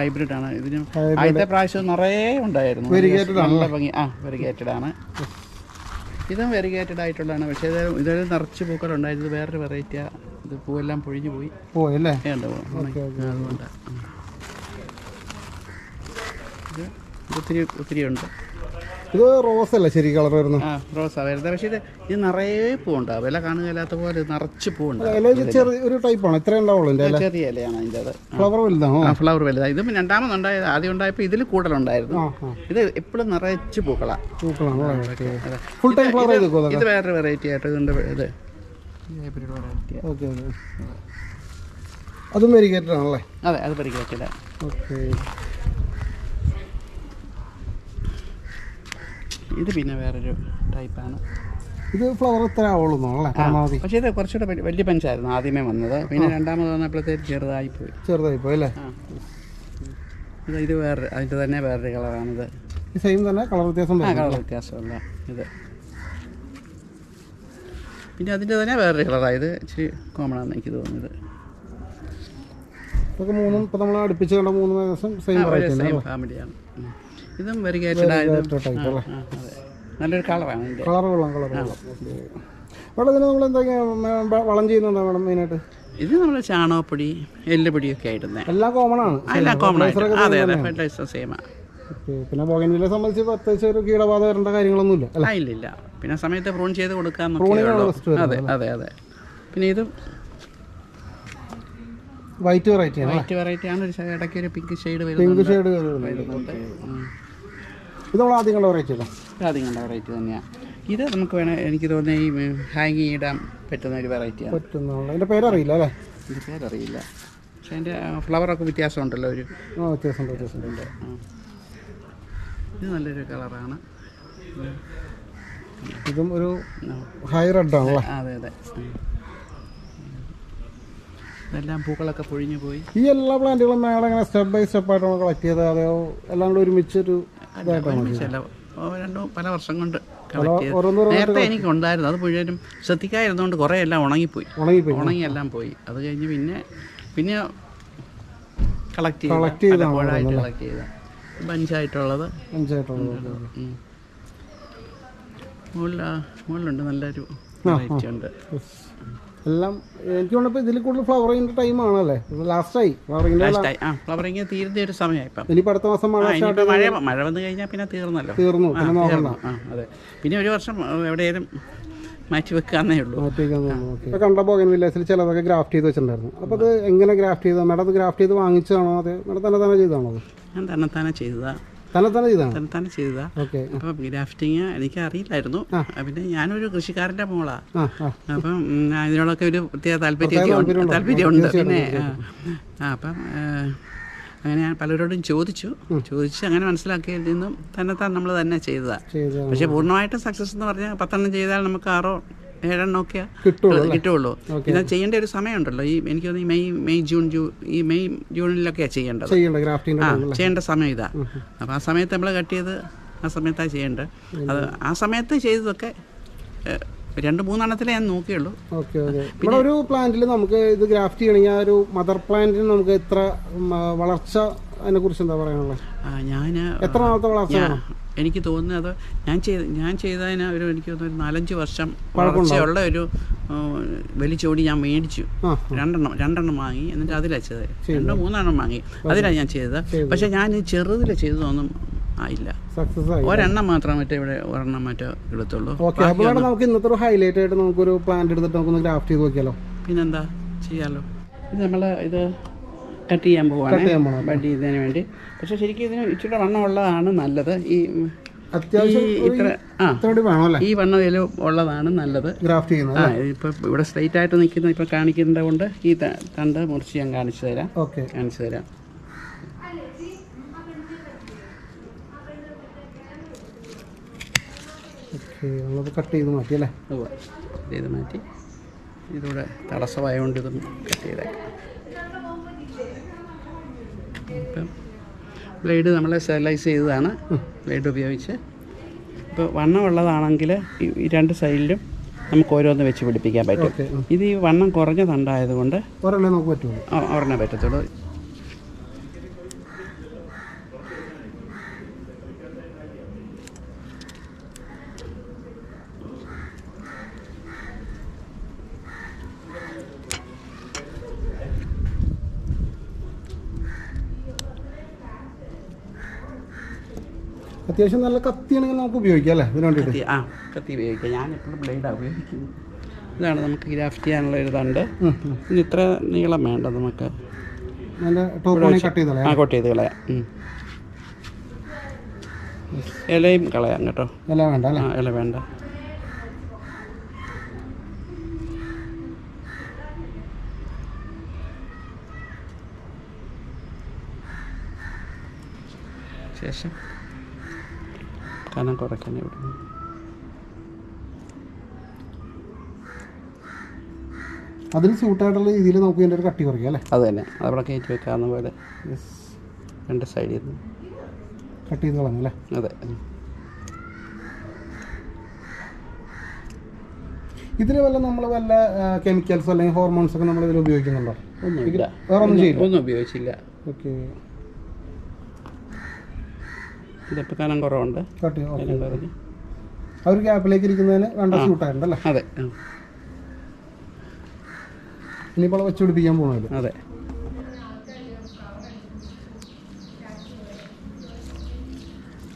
Speaker 1: ഹൈബ്രിഡ് ആണ്. ഇതിന് ആദ്യത്തെ പ്രാവശ്യം നിറയെ ഉണ്ടായിരുന്നു. നല്ല ഭംഗി. ആ വെരിഗേറ്റഡ് ആണ്. ഇതും വെരിഗേറ്റഡ് ആയിട്ടുള്ളതാണ്. പക്ഷേ ഇത് ഇതിൽ നിറച്ച് പൂക്കളുണ്ടായിരുന്നു. ഇത് വേറൊരു വെറൈറ്റിയാണ് ഇത് പൂവെല്ലാം പൊഴിഞ്ഞു പോയി.
Speaker 2: പോയല്ലേ?
Speaker 1: അതുകൊണ്ട്. ഇത് ഒത്തിരി ഒത്തിരി ഉണ്ട്.
Speaker 2: ഇത് റോസ് അല്ല ശരി കളർ വരുന്നത്?
Speaker 1: ആ റോസാ വരുന്നത്. പക്ഷേ ഇത് ഇത് നിറയെ പൂവുണ്ട് വില കാണുകയില്ലാത്ത പോലെ നിറച്ച് പൂവുണ്ട്.
Speaker 2: ഇല ഇത് ചെറിയ ഒരു ടൈപ്പാണ് ഇത്രേ ഉണ്ടാവുള്ളൂ എന്റെ ഇല?
Speaker 1: ചെറിയ ഇലയാണ് അതിന്റെ അത്.
Speaker 2: ഫ്ലവർ വലുതാണോ?
Speaker 1: ആ ഫ്ലവർ വലുതാണ് ഇതും രണ്ടാമതുണ്ടായത് ആദ്യം ഉണ്ടായപ്പോൾ ഇതിൽ കൂടുതലുണ്ടായിരുന്നു. ഇത് എപ്പോഴും നിറച്ച് പൂക്കളാണ്. പൂക്കളാണ്
Speaker 2: ഫുൾ ടൈം ഫ്ലവർ ചെയ്ത്
Speaker 1: ഇത് വേറെ വെറൈറ്റി ആയിട്ട് ഇതുണ്ട്. ഇത് ഹൈബ്രിഡ് വെറൈറ്റി
Speaker 2: ഓക്കെ ഓക്കെ അതും വെരിക്കേറ്റഡ് ആണല്ലേ?
Speaker 1: അതെ അത് പരിഗണിച്ചില്ല
Speaker 2: ഓക്കെ
Speaker 1: ഇത് പിന്നെ വേറൊരു ടൈപ്പാണ്
Speaker 2: ഇത് ഫ്ലവർ ഇത്ര ആവുള്ളൂ അല്ലേ? പരമാവധി.
Speaker 1: പക്ഷേ ഇത് കുറച്ചുകൂടെ വലിയ- പഞ്ചായിരുന്നു ആദ്യമേ വന്നത്. പിന്നെ രണ്ടാമത് വന്നപ്പോഴത്തേക്ക് ചെറുതായി പോയി
Speaker 2: ചെറുതായി പോയി അല്ലേ
Speaker 1: ഇത് ഇത് വേറെ അതിന്റെ തന്നെ വേറൊരു കളറാണിത്
Speaker 2: സെയിം തന്നെ കളർ വ്യത്യാസം
Speaker 1: കളർ വ്യത്യാസമല്ല ഇത്. പിന്നെ അതിന്റെ തന്നെ വേറൊരു കളറാണ് ഇത് ഇച്ചിരി കോമൺ ആണെന്ന് എനിക്ക് തോന്നുന്നത്.
Speaker 2: ഇതൊക്കെ മൂന്നും ഇപ്പം നമ്മൾ അടുപ്പിച്ച് കണ്ട മൂന്ന് ദിവസം സെയിം
Speaker 1: ഫാമിലിയാണ്. ഇതും വെരിഗേറ്റഡ് ആയത്. നല്ലൊരു കളറാണ്
Speaker 2: കളർ കൊള്ളാം കളർ കൊള്ളാം. ഓക്കെ നമ്മൾ എന്തൊക്കെയാണ് വളം ചെയ്യുന്നുണ്ടോ മേഡം മെയിനായിട്ട്?
Speaker 1: ഇത് നമ്മൾ ചാണകപ്പൊടി എല്ലുപൊടിയൊക്കെ ആയിടുന്നത്
Speaker 2: എല്ലാം കോമൺ ആണ്.
Speaker 1: എല്ലാം കോമൺ അതെ അതെ ഫെർട്ടിലൈസർ സെയിമാണ്
Speaker 2: പിന്നെ ബോഗൻവില്ലെ സംബന്ധിച്ച് പ്രത്യേകിച്ച് ഒരു കീടബാധ വരേണ്ട കാര്യങ്ങളൊന്നുമില്ല
Speaker 1: ഇല്ല ഇല്ലില്ല. പിന്നെ സമയത്ത് പ്രൂൺ ചെയ്ത്
Speaker 2: കൊടുക്കാൻ
Speaker 1: അതെ അതെ അതെ. പിന്നെ ഇത്
Speaker 2: വൈറ്റ് വെറൈറ്റി ആണ്
Speaker 1: വൈറ്റ് വെറൈറ്റി ആണ്. ഇടയ്ക്ക് ഒരു പിങ്ക് ഷെയ്ഡ്
Speaker 2: പിങ്ക് ഷെയ്ഡ് വരുന്നുണ്ട്. ഇത് നമ്മൾ ആദ്യം കണ്ട വെറൈറ്റി
Speaker 1: ആദ്യം കണ്ട വെറൈറ്റി തന്നെയാണ് ഇത് നമുക്ക് വേണേൽ എനിക്ക് തോന്നുന്നത് ഈ ഹാങ് ഇടാൻ പറ്റുന്ന ഒരു വെറൈറ്റിയാണ്
Speaker 2: പറ്റുന്നുള്ള അതിന്റെ പേരറിയില്ല അല്ലേ?
Speaker 1: ഇതിന്റെ പേരറിയില്ല. പക്ഷേ അതിന്റെ ഫ്ലവറൊക്കെ വ്യത്യാസമുണ്ടല്ലോ ഒരു
Speaker 2: വ്യത്യാസമുണ്ട് വ്യത്യാസമുണ്ട്.
Speaker 1: ഉണ്ട്. ഇത് നല്ലൊരു കളറാണ്
Speaker 2: ഇതും ഒരു ഹൈ റെഡാണല്ലേ
Speaker 1: അതെ അതെ. എല്ലാം ഇതെല്ലാം പൂക്കളൊക്കെ പൊഴിഞ്ഞു പോയി.
Speaker 2: ഈ എല്ലാ പ്ലാന്റുകളും മേഡം ഇങ്ങനെ സ്റ്റെപ്പ് ബൈ സ്റ്റെപ്പ് ആയിട്ടാണ് കളക്ട് ചെയ്തത് അതോ എല്ലാം കൂടെ ഒരുമിച്ചൊരു ഇതായിട്ടാണ്
Speaker 1: ഒരുമിച്ചല്ല ഓ, പല വർഷം കൊണ്ട് കളക്ട് ചെയ്ത്. നേരത്തെ എനിക്ക് ഉണ്ടായിരുന്നു അത് മുഴുവനും ശ്രദ്ധിക്കാതിരുന്നുകൊണ്ട് കുറേ എല്ലാം ഉണങ്ങിപ്പോയി. ഉണങ്ങി എല്ലാം പോയി. അത് കഴിഞ്ഞ് പിന്നെ പിന്നെ കളക്ട് ചെയ്ത്. പലപ്പോഴായിട്ട് കളക്ട് ചെയ്ത. ബഞ്ചായിട്ടുള്ളത്. മുകളിലുണ്ട് നല്ലൊരു ഉണ്ട്.
Speaker 2: എല്ലാം എനിക്ക് തോന്നുന്നു ഇതിൽ കൂടുതൽ ഫ്ലവറിങ്ങിന്റെ ടൈം ആണല്ലേ? ലാസ്റ്റായി
Speaker 1: ആ ഫ്ലവറിങ് തീരുന്ന ഒരു സമയമായി ഇപ്പം.
Speaker 2: ഇനിയിപ്പോൾ അടുത്ത മാസം മഴ
Speaker 1: മഴ മഴ വന്നു കഴിഞ്ഞാൽ പിന്നെ തീർന്നല്ലോ.
Speaker 2: തീർന്നു പിന്നെ നോക്കണ്ട
Speaker 1: അതെ. പിന്നെ ഒരു വർഷം എവിടെയും മാറ്റി വെക്കാന്നേ ഉള്ളൂ.
Speaker 2: മാറ്റിവെക്കാൻ തോന്നുന്നു ഓക്കെ കണ്ട പോകൻ വില്ലേസിൽ ചിലതൊക്കെ ഗ്രാഫ്റ്റ് ചെയ്ത് വെച്ചിട്ടുണ്ടായിരുന്നു. അപ്പോൾ അത് എങ്ങനെ ഗ്രാഫ്റ്റ് ചെയ്തത്? മേഡം അത് ഗ്രാഫ്റ്റ് ചെയ്ത് വാങ്ങിച്ചതാണോ? അത് മേഡം തന്നെ തന്നെ ചെയ്തതാണോ അത്?
Speaker 1: ഞാൻ
Speaker 2: തന്നെ തന്നെ ചെയ്തതാണോ
Speaker 1: തന്നെത്താനെ ചെയ്തതാ.
Speaker 2: ഓക്കെ.
Speaker 1: അപ്പം ഗ്രാഫ്റ്റിങ് എനിക്ക് അറിയില്ലായിരുന്നു പിന്നെ ഞാനൊരു കൃഷിക്കാരന്റെ മോളാ. അപ്പം അതിനോടൊക്കെ ഒരു പ്രത്യേക താല്പര്യമൊക്കെ ഉണ്ട്. താല്പര്യമുണ്ട്. പിന്നെ അപ്പം അങ്ങനെ ഞാൻ പലരോടും ചോദിച്ചു. ചോദിച്ച് അങ്ങനെ മനസ്സിലാക്കിയതിൽ നിന്നും തന്നെത്താൻ നമ്മൾ തന്നെ ചെയ്തതാണ്. പക്ഷേ പൂർണമായിട്ടും സക്സസ് എന്ന് പറഞ്ഞാൽ പത്തെണ്ണം ചെയ്താൽ നമുക്ക് ആറോ ഏഴെണ്ണം ഒക്കെ
Speaker 2: കിട്ടുള്ളൂ
Speaker 1: പിന്നെ ചെയ്യേണ്ട ഒരു സമയമുണ്ടല്ലോ. ഈ എനിക്ക് തോന്നുന്നു മെയ് മെയ് ജൂൺ ജൂ ഈ മെയ് ജൂണിലൊക്കെയാണ് ചെയ്യേണ്ടത്. ആ ചെയ്യേണ്ട സമയം ഇതാ. അപ്പോൾ ആ സമയത്ത് നമ്മൾ കട്ട് ചെയ്ത് ആ സമയത്താണ് ചെയ്യേണ്ടത്. അത് ആ സമയത്ത് ചെയ്തതൊക്കെ രണ്ട് മൂന്നെണ്ണത്തിലേ ഞാൻ നോക്കിയുള്ളൂ.
Speaker 2: പിന്നെ ഒരു പ്ലാന്റിൽ നമുക്ക് ഇത് ഗ്രാഫ്റ്റ് ചെയ്യണമെങ്കിൽ ആ ഒരു മദർ പ്ലാന്റിന് നമുക്ക് എത്ര വളർച്ച അതിനെ കുറിച്ച് എന്താ പറയാനുള്ളത്?
Speaker 1: ഞാൻ
Speaker 2: എത്ര നാളത്തെ വളർച്ച
Speaker 1: എനിക്ക് തോന്നുന്നത് ഞാൻ ചെയ്ത ഞാൻ ചെയ്തതിന് ഒരു എനിക്ക് തോന്നുന്നു ഒരു നാലഞ്ച് വർഷം വളർച്ചയുള്ള ഒരു വലിച്ചോടി ഞാൻ മേടിച്ചു. രണ്ടെണ്ണം രണ്ടെണ്ണം വാങ്ങി എന്നിട്ട് അതിലാണ് ചെയ്തത്. രണ്ടോ മൂന്നെണ്ണം വാങ്ങി. അതിലാണ് ഞാൻ ചെയ്തത്. പക്ഷെ ഞാൻ ചെറുതിൽ ചെയ്തതൊന്നും ആയില്ല. ഒരെണ്ണം മാത്രം മറ്റേ ഇവിടെ ഒരെണ്ണം മറ്റോ എടുത്തുള്ളൂ.
Speaker 2: നമുക്ക് ഇന്നത്തെ ഹൈലൈറ്റ് ആയിട്ട് നമുക്കൊരു പ്ലാന്റ് എടുത്തിട്ട് നമുക്കൊന്ന് ഗ്രാഫ്റ്റ് ചെയ്ത് നോക്കിയാലോ
Speaker 1: പിന്നെന്താ? ചെയ്യാലോ. ഇത് നമ്മൾ ഇത് കട്ട് ചെയ്യാൻ പോവാണ്. ബഡ് ചെയ്തതിന് വേണ്ടി. പക്ഷെ ശരിക്കും ഇതിന് ഇച്ചിരി വണ്ണം ഉള്ളതാണ് നല്ലത്. ഈ ഈ
Speaker 2: അത്യാവശ്യം
Speaker 1: ഇത്ര ആ
Speaker 2: ഇത്രയോട് വേണം അല്ലേ
Speaker 1: ഈ വണ്ണം ഇതിൽ ഉള്ളതാണ് നല്ലത്.
Speaker 2: ഗ്രാഫ്റ്റ് ചെയ്യുന്നത്
Speaker 1: ആ ഇപ്പം ഇവിടെ സ്ട്രൈറ്റ് ആയിട്ട് നിൽക്കുന്ന ഇപ്പം കാണിക്കുന്നത് കൊണ്ട് ഈ തണ്ട് മുറിച്ച് ഞാൻ കാണിച്ചു തരാം.
Speaker 2: ഓക്കെ.
Speaker 1: കാണിച്ചു തരാം.
Speaker 2: കട്ട് ചെയ്ത് മാറ്റി അല്ലേ?
Speaker 1: ചെയ്ത് മാറ്റി. ഇതിലൂടെ തടസ്സമായതുകൊണ്ട് ഇതും കട്ട് ചെയ്തേക്കാം. ഇപ്പം ബ്ലേഡ് നമ്മൾ സ്റ്റെറിലൈസ് ചെയ്തതാണ്. ബ്ലേഡ് ഉപയോഗിച്ച്. ഇപ്പോൾ വണ്ണമുള്ളതാണെങ്കിൽ ഈ ഈ രണ്ട് സൈഡിലും നമുക്ക് ഓരോന്ന് വെച്ച് പിടിപ്പിക്കാൻ പറ്റും. ഇത് ഈ വണ്ണം കുറഞ്ഞ തണ്ടായതുകൊണ്ട്
Speaker 2: ഒരെണ്ണേ നമുക്ക് പറ്റുള്ളൂ.
Speaker 1: ആ, ഒരെണ്ണേ പറ്റത്തുള്ളൂ.
Speaker 2: അത്യാവശ്യം നല്ല കത്തിയാണെങ്കിൽ നമുക്ക് ഉപയോഗിക്കാം അല്ലേ? ഇതിന് വേണ്ടിയിട്ട്.
Speaker 1: ആ കത്തി ഉപയോഗിക്കാം. ഞാൻ എപ്പോഴും ബ്ലേഡാണ് ഉപയോഗിക്കുന്നത്. ഇതാണ് നമുക്ക് ഗ്രാഫ്റ്റ് ചെയ്യാനുള്ള ഒരു തണ്ട്. ഇനി ഇത്ര നീളം വേണ്ട നമുക്ക്.
Speaker 2: നല്ല ടോപ്പ് കട്ട് ചെയ്തോളാം
Speaker 1: ആ കട്ട് ചെയ്ത് കളയാം. ഇലയും കളയാം കേട്ടോ.
Speaker 2: ഇല വേണ്ട
Speaker 1: ആ ഇല വേണ്ട. ശേഷം കനം കുറയ്ക്കാൻ ഇവിടെ.
Speaker 2: അതിന് സ്യൂട്ടായിട്ടുള്ള രീതിയിൽ നമുക്ക് ഇതിന്റെ ഒരു കട്ടി കുറയ്ക്കാം അല്ലേ?
Speaker 1: അത് തന്നെ. അതവിടെ കയറ്റി വെക്കാവുന്ന പോലെ. രണ്ട് സൈഡിൽ നിന്ന്
Speaker 2: കട്ട് ചെയ്ത് കളഞ്ഞു അല്ലേ?
Speaker 1: അതെ.
Speaker 2: ഇതിൽ വല്ല നമ്മൾ വല്ല കെമിക്കൽസ് അല്ലെങ്കിൽ ഹോർമോൺസ് ഒക്കെ നമ്മൾ ഇതിൽ ഉപയോഗിക്കുന്നുണ്ടോ? വേറെ ഒന്നും ചെയ്യില്ല?
Speaker 1: ഒന്നും ഉപയോഗിച്ചില്ല.
Speaker 2: ഓക്കെ
Speaker 1: ഇതിപ്പോൾ കനം കുറവുണ്ട്.
Speaker 2: അവർ ഗ്യാപ്പിലേക്ക് ഇരിക്കുന്നതിന് വേണ്ട സ്യൂട്ടായിട്ടുണ്ട് അല്ലേ?
Speaker 1: അതെ
Speaker 2: ഇനിയിപ്പോൾ വെച്ച് പിടിപ്പിക്കാൻ പോകുന്നത്
Speaker 1: അതെ.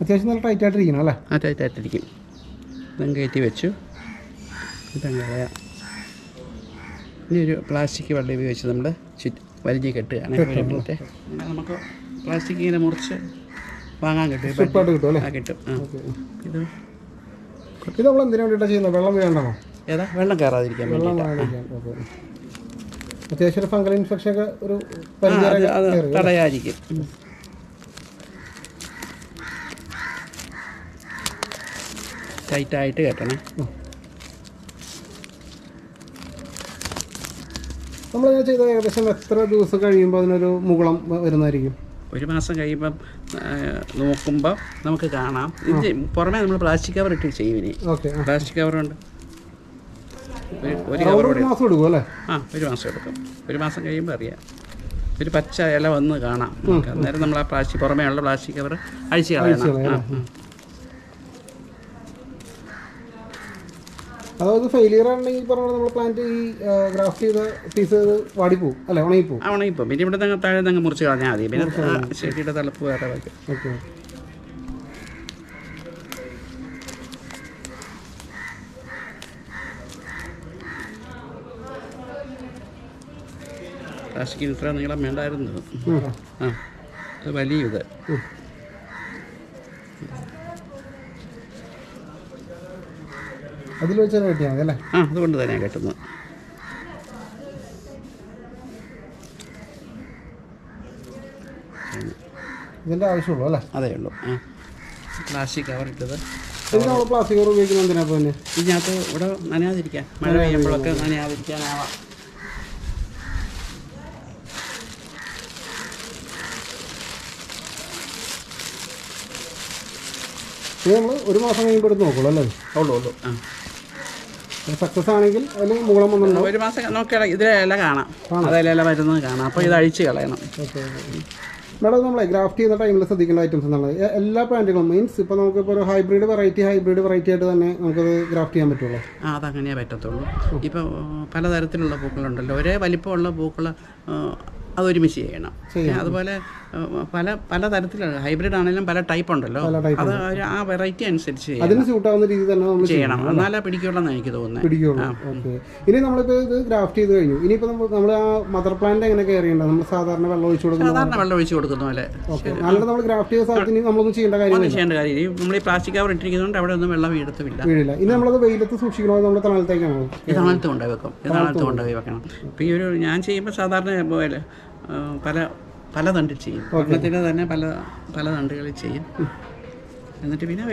Speaker 2: അത്യാവശ്യം നല്ല ടൈറ്റ് ആയിട്ടിരിക്കണം അല്ലേ?
Speaker 1: ആ ടൈറ്റായിട്ടിരിക്കും ഇതും കയറ്റി വെച്ചു. ഇതും കളയാം. ഇനി ഒരു പ്ലാസ്റ്റിക് വള്ളി ഉപയോഗിച്ച് നമ്മൾ ചുറ്റ് വലിഞ്ഞ് കെട്ടുകയാണ്. ഒരു മിനിറ്റ് നമുക്ക് പ്ലാസ്റ്റിക് ഇങ്ങനെ മുറിച്ച് വാങ്ങാൻ കിട്ടും ഈ
Speaker 2: സ്ലിപ്പായിട്ട് കിട്ടും അല്ലേ?
Speaker 1: കിട്ടും. ആ. ഇത്
Speaker 2: ഇത് നമ്മൾ എന്തിനു വേണ്ടിയിട്ടാണ് ചെയ്യുന്നത്? വെള്ളം വേണ്ടോ
Speaker 1: ഏതാ? വെള്ളം കയറാതിരിക്കാൻ
Speaker 2: വെള്ളം
Speaker 1: വേണ്ടിയിട്ടാണ്
Speaker 2: അത്യാവശ്യം ഒരു ഫംഗൽ ഇൻഫെക്ഷൻ ഒക്കെ ഒരു
Speaker 1: തടയാതിരിക്കും. ടൈറ്റായിട്ട് കെട്ടണേ.
Speaker 2: നമ്മളിങ്ങനെ ചെയ്ത ഏകദേശം എത്ര ദിവസം കഴിയുമ്പോൾ അതിനൊരു മുകളം വരുന്നതായിരിക്കും?
Speaker 1: ഒരു മാസം കഴിയുമ്പം നോക്കുമ്പോൾ നമുക്ക് കാണാം. ഇത് പുറമേ നമ്മൾ പ്ലാസ്റ്റിക് കവർ ഇട്ട് ചെയ്യും ഇനി പ്ലാസ്റ്റിക് കവറുണ്ട് ഒരു ഒരു
Speaker 2: മാസം എടുക്കും അല്ലേ?
Speaker 1: ആ ഒരു മാസം എടുക്കും. ഒരു മാസം കഴിയുമ്പോൾ അറിയാം. ഒരു പച്ച ഇല വന്ന് കാണാം. അന്നേരം നമ്മൾ ആ പ്ലാസ്റ്റിക് പുറമേ ഉള്ള പ്ലാസ്റ്റിക് കവർ അഴിച്ച് കളയണം
Speaker 2: കളയണം,
Speaker 1: ആ, ആ.
Speaker 2: അതായത് ഫെയിലിയർ ആണെങ്കിൽ പറഞ്ഞാൽ നമ്മൾ പ്ലാന്റ് ഈ ഗ്രാഫ്റ്റ് ചെയ്ത പീസ് വാടിപ്പോവും അല്ലേ? ഉണങ്ങിപ്പോവും
Speaker 1: ആ ഉണങ്ങിപ്പോൾ പിന്നെ ഇവിടെ തന്നെ താഴെ തന്നെ മുറിച്ച് കളഞ്ഞാൽ മതി. പിന്നെ ചെടിയുടെ തലപ്പ് വേറെ വയ്ക്കും.
Speaker 2: ഓക്കെ.
Speaker 1: പ്ലാസ്റ്റിക്കിന് ഇത്ര നീളം വേണ്ടായിരുന്നു. ആ അത് വലിയ ഇത്.
Speaker 2: അതിൽ വെച്ചാൽ കെട്ടിയാൽ മതി അല്ലേ?
Speaker 1: ആ അതുകൊണ്ട് തന്നെയാണ് കെട്ടുന്നത്
Speaker 2: ഇതിന്റെ ആവശ്യമുള്ളൂ അല്ലേ?
Speaker 1: അതേ ഉള്ളൂ. ആ. പ്ലാസ്റ്റിക് കവർ ഇട്ടത്.
Speaker 2: പ്ലാസ്റ്റിക് കവർ ഉപയോഗിക്കുന്നത് എന്തിനാ തന്നെ
Speaker 1: ഇതിനകത്ത് ഇവിടെ നനയാതിരിക്കാൻ മഴ പെയ്യുമ്പോഴൊക്കെ നനയാതിരിക്കാനാവാം.
Speaker 2: ഇത് നമ്മൾ ഒരു മാസം കഴിയുമ്പോൾ എടുത്ത് നോക്കുള്ളൂ അല്ലേ?
Speaker 1: ഉള്ളൂ ഉള്ളൂ. ആ.
Speaker 2: സക്സസ് ആണെങ്കിൽ മുകുളം വന്നിട്ടുണ്ടാവും.
Speaker 1: ഒരു മാസം നോക്കിയാൽ ഇതിലെ ഇല കാണാം. അതിലെ ഇല വരുന്നത് കാണാം. അപ്പോൾ ഇത് അഴിച്ച് കളയണം.
Speaker 2: മാഡം നമ്മളെ ഗ്രാഫ്റ്റ് ചെയ്യുന്ന ടൈമിൽ ശ്രദ്ധിക്കേണ്ട ഐറ്റംസ് എന്നുള്ളത് എല്ലാ പ്ലാന്റുകളും മീൻസ് ഇപ്പോൾ നമുക്ക് ഇപ്പോൾ ഒരു ഹൈബ്രിഡ് വെറൈറ്റി ഹൈബ്രിഡ് വെറൈറ്റി ആയിട്ട് തന്നെ നമുക്കത് ഗ്രാഫ്റ്റ് ചെയ്യാൻ പറ്റുള്ളൂ.
Speaker 1: ആ അതങ്ങനെയേ പറ്റത്തുള്ളൂ. ഇപ്പോൾ പലതരത്തിലുള്ള പൂക്കളുണ്ടല്ലോ. ഒരേ വലിപ്പമുള്ള പൂക്കൾ അതൊരുമിച്ച് ചെയ്യണം. അതുപോലെ പല പല തരത്തിലുള്ള ഹൈബ്രിഡ് ആണെങ്കിലും പല ടൈപ്പ് ഉണ്ടല്ലോ. അത് ആ വെറൈറ്റി അനുസരിച്ച്.
Speaker 2: അതിന് സ്യൂട്ടാവുന്ന രീതി തന്നെ നമ്മൾ
Speaker 1: ചെയ്യണം. എന്നാലേ പിടിക്കുള്ളൂ എനിക്ക് തോന്നുന്നത്
Speaker 2: പിടിക്കുള്ളൂ. ഓക്കെ. ഇനി നമ്മളിപ്പോൾ ഇത് ഗ്രാഫ്റ്റ് ചെയ്ത് കഴിഞ്ഞു. ഇനിയിപ്പോൾ നമ്മൾ നമ്മൾ ആ മദർ പ്ലാന്റ് എങ്ങനെ കെയർ ചെയ്യേണ്ടത് നമ്മൾ സാധാരണ വെള്ളം ഒഴിച്ചു കൊടുക്കുന്നത്
Speaker 1: സാധാരണ വെള്ളം ഒഴിച്ച് കൊടുക്കുന്ന പോലെ.
Speaker 2: അല്ലാതെ നമ്മൾ ഗ്രാഫ്റ്റ് ചെയ്ത സ്ഥലത്തിന് നമ്മളൊന്നും ചെയ്യേണ്ട കാര്യം
Speaker 1: ചെയ്യേണ്ട കാര്യം നമ്മൾ ഈ പ്ലാസ്റ്റിക് കവർ ഇട്ടിരിക്കുന്നതുകൊണ്ട് അവിടെ ഒന്നും വെള്ളം വീഴത്തുമില്ല.
Speaker 2: വീഴില്ല. ഇനി നമ്മളത് വെയിലത്ത് സൂക്ഷിക്കണോ? നമ്മൾ തണലത്തേക്കാണോ?
Speaker 1: തണലത്ത് കൊണ്ടുപോയി വെക്കും. തണലത്ത് കൊണ്ടുപോയി വെക്കണം. ഇപ്പൊ ഈ ഒരു ഞാൻ ചെയ്യുമ്പോൾ സാധാരണ പോലെ പല പല തണ്ടിൽ ചെയ്യും. ഒരെണ്ണത്തിന് തന്നെ പല പല തണ്ടുകളിൽ ചെയ്യും. എന്നിട്ട് പിന്നെ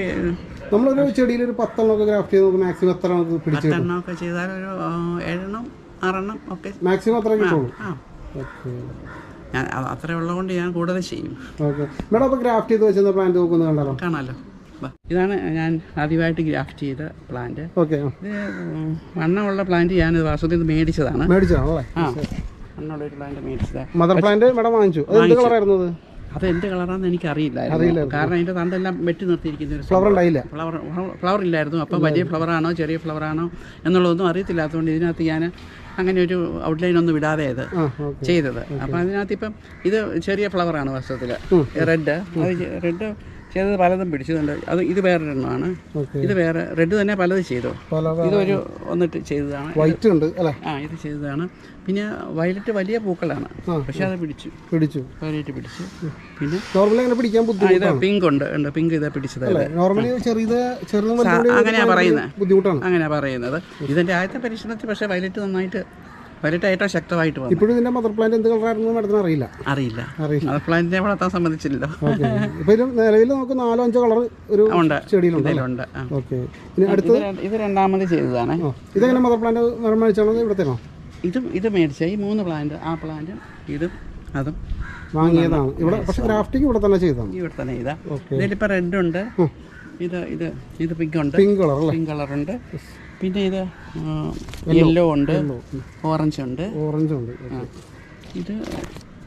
Speaker 2: നമ്മളൊരു ചെടിയിൽ ഒരു പത്തെണ്ണമൊക്കെ ഗ്രാഫ്റ്റ് ചെയ്ത് നോക്കും മാക്സിമം എത്ര നമുക്ക് പിടിച്ചു
Speaker 1: പത്തെണ്ണം ഒക്കെ ചെയ്താൽ ഒരു ഏഴെണ്ണം ആറെണ്ണം ഒക്കെ.
Speaker 2: മാക്സിമം അത്ര കിട്ടുള്ളൂ?
Speaker 1: ഞാൻ അത്ര ഉള്ളതുകൊണ്ട് ഞാൻ കൂടുതൽ ചെയ്യും.
Speaker 2: മേഡം അപ്പോൾ ഗ്രാഫ്റ്റ് ചെയ്ത് വെച്ചിരുന്ന പ്ലാന്റ് നോക്കുന്നത് കണ്ടാലോ?
Speaker 1: കാണാമല്ലോ ഇതാണ് ഞാൻ ആദ്യമായിട്ട് ഗ്രാഫ്റ്റ് ചെയ്ത പ്ലാന്റ്
Speaker 2: ഓക്കെ.
Speaker 1: ഇത് വണ്ണമുള്ള പ്ലാന്റ് ഞാൻ ഇത് മേടിച്ചതാണ്.
Speaker 2: മേടിച്ചാണല്ലേ
Speaker 1: ആ. വണ്ണമുള്ള ഒരു പ്ലാന്റ് മേടിച്ചത്
Speaker 2: മദർ പ്ലാന്റ് മേഡം വാങ്ങിച്ചു. അത് കളറായിരുന്നു അത്
Speaker 1: അത് എന്ത് കളറാണെന്ന് എനിക്ക് അറിയില്ല കാരണം അതിന്റെ തണ്ടെല്ലാം വെട്ടി നിർത്തിയിരിക്കുന്ന ഒരു
Speaker 2: ഫ്ലവർ ഉണ്ടായില്ല.
Speaker 1: ഫ്ലവർ ഫ്ലവർ ഇല്ലായിരുന്നു. അപ്പം വലിയ ഫ്ലവർ ആണോ ചെറിയ ഫ്ലവർ ആണോ എന്നുള്ളതൊന്നും അറിയത്തില്ലാത്തതുകൊണ്ട് ഇതിനകത്ത് ഞാൻ അങ്ങനെ ഒരു ഔട്ട്ലൈൻ ഒന്നും വിടാതെ ഇത്
Speaker 2: ഓക്കെ
Speaker 1: ചെയ്തത്. അപ്പം അതിനകത്ത് ഇപ്പം ഇത് ചെറിയ ഫ്ലവറാണ് വാസ്തവത്തിൽ റെഡ് അത് റെഡ് ചെയ്തത് പലതും പിടിച്ചതുണ്ട് അത് ഇത് വേറൊരെണ്ണമാണ്.
Speaker 2: എണ്ണമാണ്
Speaker 1: ഇത് വേറെ റെഡ് തന്നെ പലത് ചെയ്തു. ഇതൊരു ഒന്നിട്ട് ചെയ്തതാണ്.
Speaker 2: വൈറ്റ് ഉണ്ട് അല്ലേ?
Speaker 1: ആ ഇത് ചെയ്തതാണ്. പിന്നെ വയലറ്റ് വലിയ പൂക്കളാണ്. പക്ഷെ അത് പിടിച്ചു.
Speaker 2: പിടിച്ചു.
Speaker 1: വയലറ്റ് പിടിച്ചു. പിന്നെ
Speaker 2: നോർമലി അങ്ങനെ പിടിക്കാൻ
Speaker 1: ഇത് പിങ്ക് ഉണ്ട് ഉണ്ട്. പിങ്ക് ഇതാ പിടിച്ചത്.
Speaker 2: അല്ലേ? നോർമലി ചെറിയത്
Speaker 1: അങ്ങനെയാ പറയുന്നത്.
Speaker 2: ബുദ്ധിമുട്ടാണ്.
Speaker 1: അങ്ങനെയാണ് പറയുന്നത്. ഇതിന്റെ ആദ്യത്തെ പരീക്ഷണത്തിൽ പക്ഷേ വയലറ്റ് നന്നായിട്ട് വയലറ്റ് ഏറ്റവും ശക്തമായിട്ട് വന്നു.
Speaker 2: ഇപ്പോഴും ഇതിന്റെ മദർ പ്ലാന്റ് എന്ത് കളറായിരുന്നു മേഡത്തിന് അറിയില്ല.
Speaker 1: അറിയില്ല.
Speaker 2: അറിയില്ല.
Speaker 1: അത് പ്ലാന്റിനെ വളർത്താൻ സമ്മതിച്ചില്ലല്ലോ
Speaker 2: ഇപ്പൊ നിലവിൽ നമുക്ക് നാലോ അഞ്ചോ കളർ ഒരു ചെടിയിലുണ്ട്. ഓക്കെ ഇനി അടുത്ത
Speaker 1: ഇത് രണ്ടാമത് ചെയ്തതാണ്.
Speaker 2: ഇതെങ്ങനെ മദർ പ്ലാന്റ് നിർമ്മിച്ചാണോ ഇവിടത്തേനോ
Speaker 1: ഇതും ഇത് മേടിച്ച ഈ മൂന്ന് പ്ലാന്റ് ആ പ്ലാന്റും ഇതും അതും.
Speaker 2: വാങ്ങിയതാണ്. ഇവിടെ പക്ഷെ ഗ്രാഫ്റ്റിംഗ് ഇവിടെ തന്നെ ചെയ്തതാണ്.
Speaker 1: ഇവിടെ തന്നെ ഇതാ
Speaker 2: ഓക്കെ
Speaker 1: ഇതിലിപ്പോൾ റെഡ് ഉണ്ട്. ഇത് ഇത് ഇത് പിങ്ക് ഉണ്ട്.
Speaker 2: പിങ്ക് കളർ പിങ്ക്
Speaker 1: പിങ്ക് കളറുണ്ട് പിന്നെ ഇത് യെല്ലോ ഉണ്ട് ഓറഞ്ച് ഉണ്ട്.
Speaker 2: ഓറഞ്ച് ഉണ്ട്.
Speaker 1: ഇത്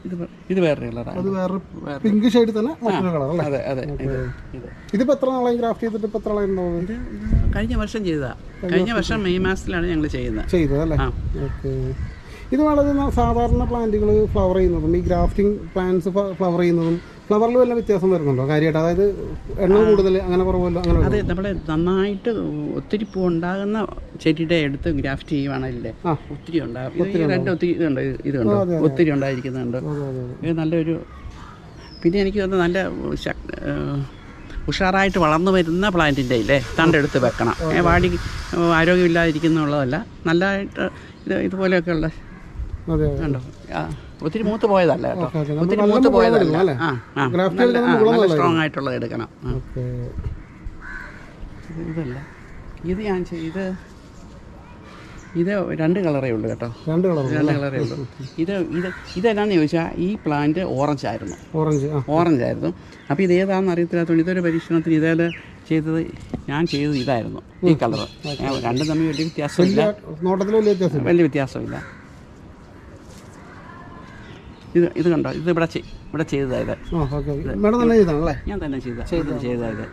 Speaker 1: ഇത് ഇത് വേറെ കളറാണ്
Speaker 2: അത് വേറെ പിങ്ക് ഷെയ്ഡ് തന്നെ മറ്റൊരു കളർ അല്ലേ?
Speaker 1: അതെ അതെ ഇത് ഇത്.
Speaker 2: ഇതിപ്പോ എത്ര നാളായി ഗ്രാഫ്റ്റ് ചെയ്തിട്ട് ഇപ്പൊ എത്ര നാളായി ഉണ്ടാവും
Speaker 1: ഇത് കഴിഞ്ഞ വർഷം ചെയ്തതാ. കഴിഞ്ഞ വർഷം മെയ് മാസത്തിലാണ് ഞങ്ങൾ ചെയ്യുന്നത്.
Speaker 2: ചെയ്തത് അല്ലേ? ഓക്കെ ഇത് വളരെ സാധാരണ പ്ലാന്റുകൾ ഫ്ലവർ ചെയ്യുന്നതും ഈ ഗ്രാഫ്റ്റിംഗ് പ്ലാന്റ്സ് ഫ്ലവർ ചെയ്യുന്നതും ഫ്ലവറിൽ വല്ല വ്യത്യാസം വരുന്നുണ്ടോ? കാര്യമായിട്ട് അതായത് എണ്ണ കൂടുതൽ അങ്ങനെ കുറവല്ലോ അങ്ങനെ
Speaker 1: അതെ നമ്മുടെ നന്നായിട്ട് ഒത്തിരി പൂ ഉണ്ടാകുന്ന ചെടിയുടെ എടുത്ത് ഗ്രാഫ്റ്റ് ചെയ്യുവാണല്ലേ. ഒത്തിരി ഉണ്ടാകും രണ്ട് ഒത്തിരി ഇതുണ്ട് ഇത് ഇത് കണ്ടോ? ഒത്തിരി ഉണ്ടായിരിക്കുന്നുണ്ട്. നല്ലൊരു പിന്നെ എനിക്ക് തോന്നുന്നു നല്ല ഉഷാറായിട്ട് വളർന്നു വരുന്ന പ്ലാന്റിന്റെ ഇല്ലേ? തണ്ടെടുത്ത് വെക്കണം. വാടി ആരോഗ്യമില്ലാതിരിക്കുന്നുള്ളതല്ല നല്ലതായിട്ട് ഇത് ഇതുപോലെയൊക്കെയുള്ള ആ, ഒത്തിരി മൂത്ത് പോയതല്ല കേട്ടോ. ഒത്തിരി മൂത്ത് പോയതല്ല? ആ നല്ല. സ്ട്രോങ് ആയിട്ടുള്ളത് എടുക്കണം. ഇത് ഇതല്ല. ഇത് ഞാൻ ചെയ്ത് ഇത് രണ്ട് കളറേ ഉള്ളൂ കേട്ടോ.
Speaker 2: രണ്ട് കളർ
Speaker 1: രണ്ട് കളറേ ഉള്ളൂ. ഇത് ഇത് ഇതെന്നാന്ന് ചോദിച്ചാൽ ഈ പ്ലാന്റ് ഓറഞ്ച് ആയിരുന്നു.
Speaker 2: ഓറഞ്ച്
Speaker 1: ഓറഞ്ച് ആയിരുന്നു. അപ്പോൾ ഇത് ഏതാണെന്ന് അറിയത്തില്ലാത്തതുകൊണ്ട് ഇതൊരു പരീക്ഷണത്തിന് ഇതേൽ ചെയ്തത് ഞാൻ ചെയ്തത് ഇതായിരുന്നു. ഈ കളറ്. രണ്ടും തമ്മിൽ വലിയ വ്യത്യാസമില്ല.
Speaker 2: വലിയ
Speaker 1: വ്യത്യാസമില്ല. ഇത് ഇത് കണ്ടോ? ഇത് ഇവിടെ ഇവിടെ ചെയ്തതായത്
Speaker 2: മേഡം തന്നെ ചെയ്താണല്ലേ?
Speaker 1: ഞാൻ തന്നെ ചെയ്ത. ചെയ്തത്. ചെയ്തതായത്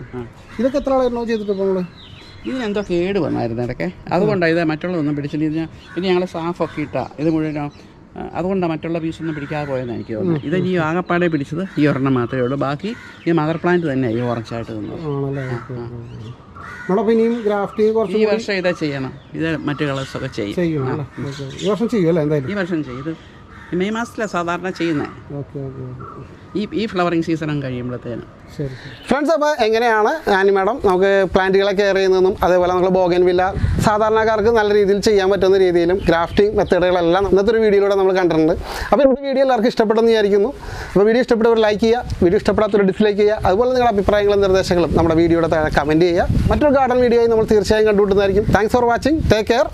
Speaker 2: ഇതൊക്കെ എത്ര ആളായിരുന്നു ചെയ്തിട്ട് നമ്മൾ
Speaker 1: ഇതിനെന്തോ കേട് വന്നായിരുന്നു ഇടയ്ക്ക്. അതുകൊണ്ടാണ് ഇത് മറ്റുള്ളതൊന്നും പിടിച്ചില്ല. ഇത് പിന്നെ ഞങ്ങൾ സ്റ്റാഫൊക്കെ ഇട്ടാ. ഇത് മുഴുവൻ അതുകൊണ്ടാണ് മറ്റുള്ള പീസൊന്നും പിടിക്കാതെ പോയെന്ന് എനിക്ക് തോന്നുന്നു ഇത് ഈ ആകപ്പാടെ പിടിച്ചത് ഈ ഒരെണ്ണം മാത്രമേ ഉള്ളൂ. ബാക്കി ഈ മദർ പ്ലാന്റ് തന്നെ ഈ ഓറഞ്ചായിട്ട് നിന്നത്. ഈ വർഷം ഇതാ ചെയ്യണം. ഇത് മറ്റു കളേഴ്സൊക്കെ ചെയ്യും.
Speaker 2: ഈ വർഷം ചെയ്യും
Speaker 1: ഈ വർഷം ചെയ്ത് മെയ് മാസത്തിലാണ് സാധാരണ ചെയ്യുന്നത്
Speaker 2: ഓക്കെ ഓക്കെ ഓക്കെ.
Speaker 1: ഈ ഈ ഫ്ലവറിങ് സീസണും കഴിയുമ്പോഴത്തേനും.
Speaker 2: ശരി ഫ്രണ്ട്സ് അപ്പോൾ എങ്ങനെയാണ് ആനി മാഡം നമുക്ക് പ്ലാന്റുകളെ കെയർ ചെയ്യുന്നതും അതേപോലെ നമ്മൾ ബോഗൻ വില്ല സാധാരണക്കാർക്ക് നല്ല രീതിയിൽ ചെയ്യാൻ പറ്റുന്ന രീതിയിലും ക്രാഫ്റ്റിംഗ് മെത്തേഡുകളെല്ലാം ഇന്നത്തെ ഒരു വീഡിയോയിലൂടെ നമ്മൾ കണ്ടിട്ടുണ്ട്. അപ്പോൾ ഇന്നത്തെ വീഡിയോ എല്ലാവർക്കും ഇഷ്ടപ്പെട്ടെന്ന് വിചാരിക്കുന്നു. അപ്പോൾ വീഡിയോ ഇഷ്ടപ്പെട്ടവർ ലൈക്ക് ചെയ്യുക വീഡിയോ ഇഷ്ടപ്പെടാത്തവർ ഡിസ്ലൈക്ക് ചെയ്യുക അതുപോലെ നിങ്ങളുടെ അഭിപ്രായങ്ങളും നിർദ്ദേശങ്ങളും നമ്മുടെ വീഡിയോയുടെ താഴെ കമന്റ് ചെയ്യുക. മറ്റൊരു ഗാർഡൻ വീഡിയോയിൽ നമ്മൾ തീർച്ചയായും കണ്ടുകൊണ്ടിരുന്നതായിരിക്കും thanks for watching take care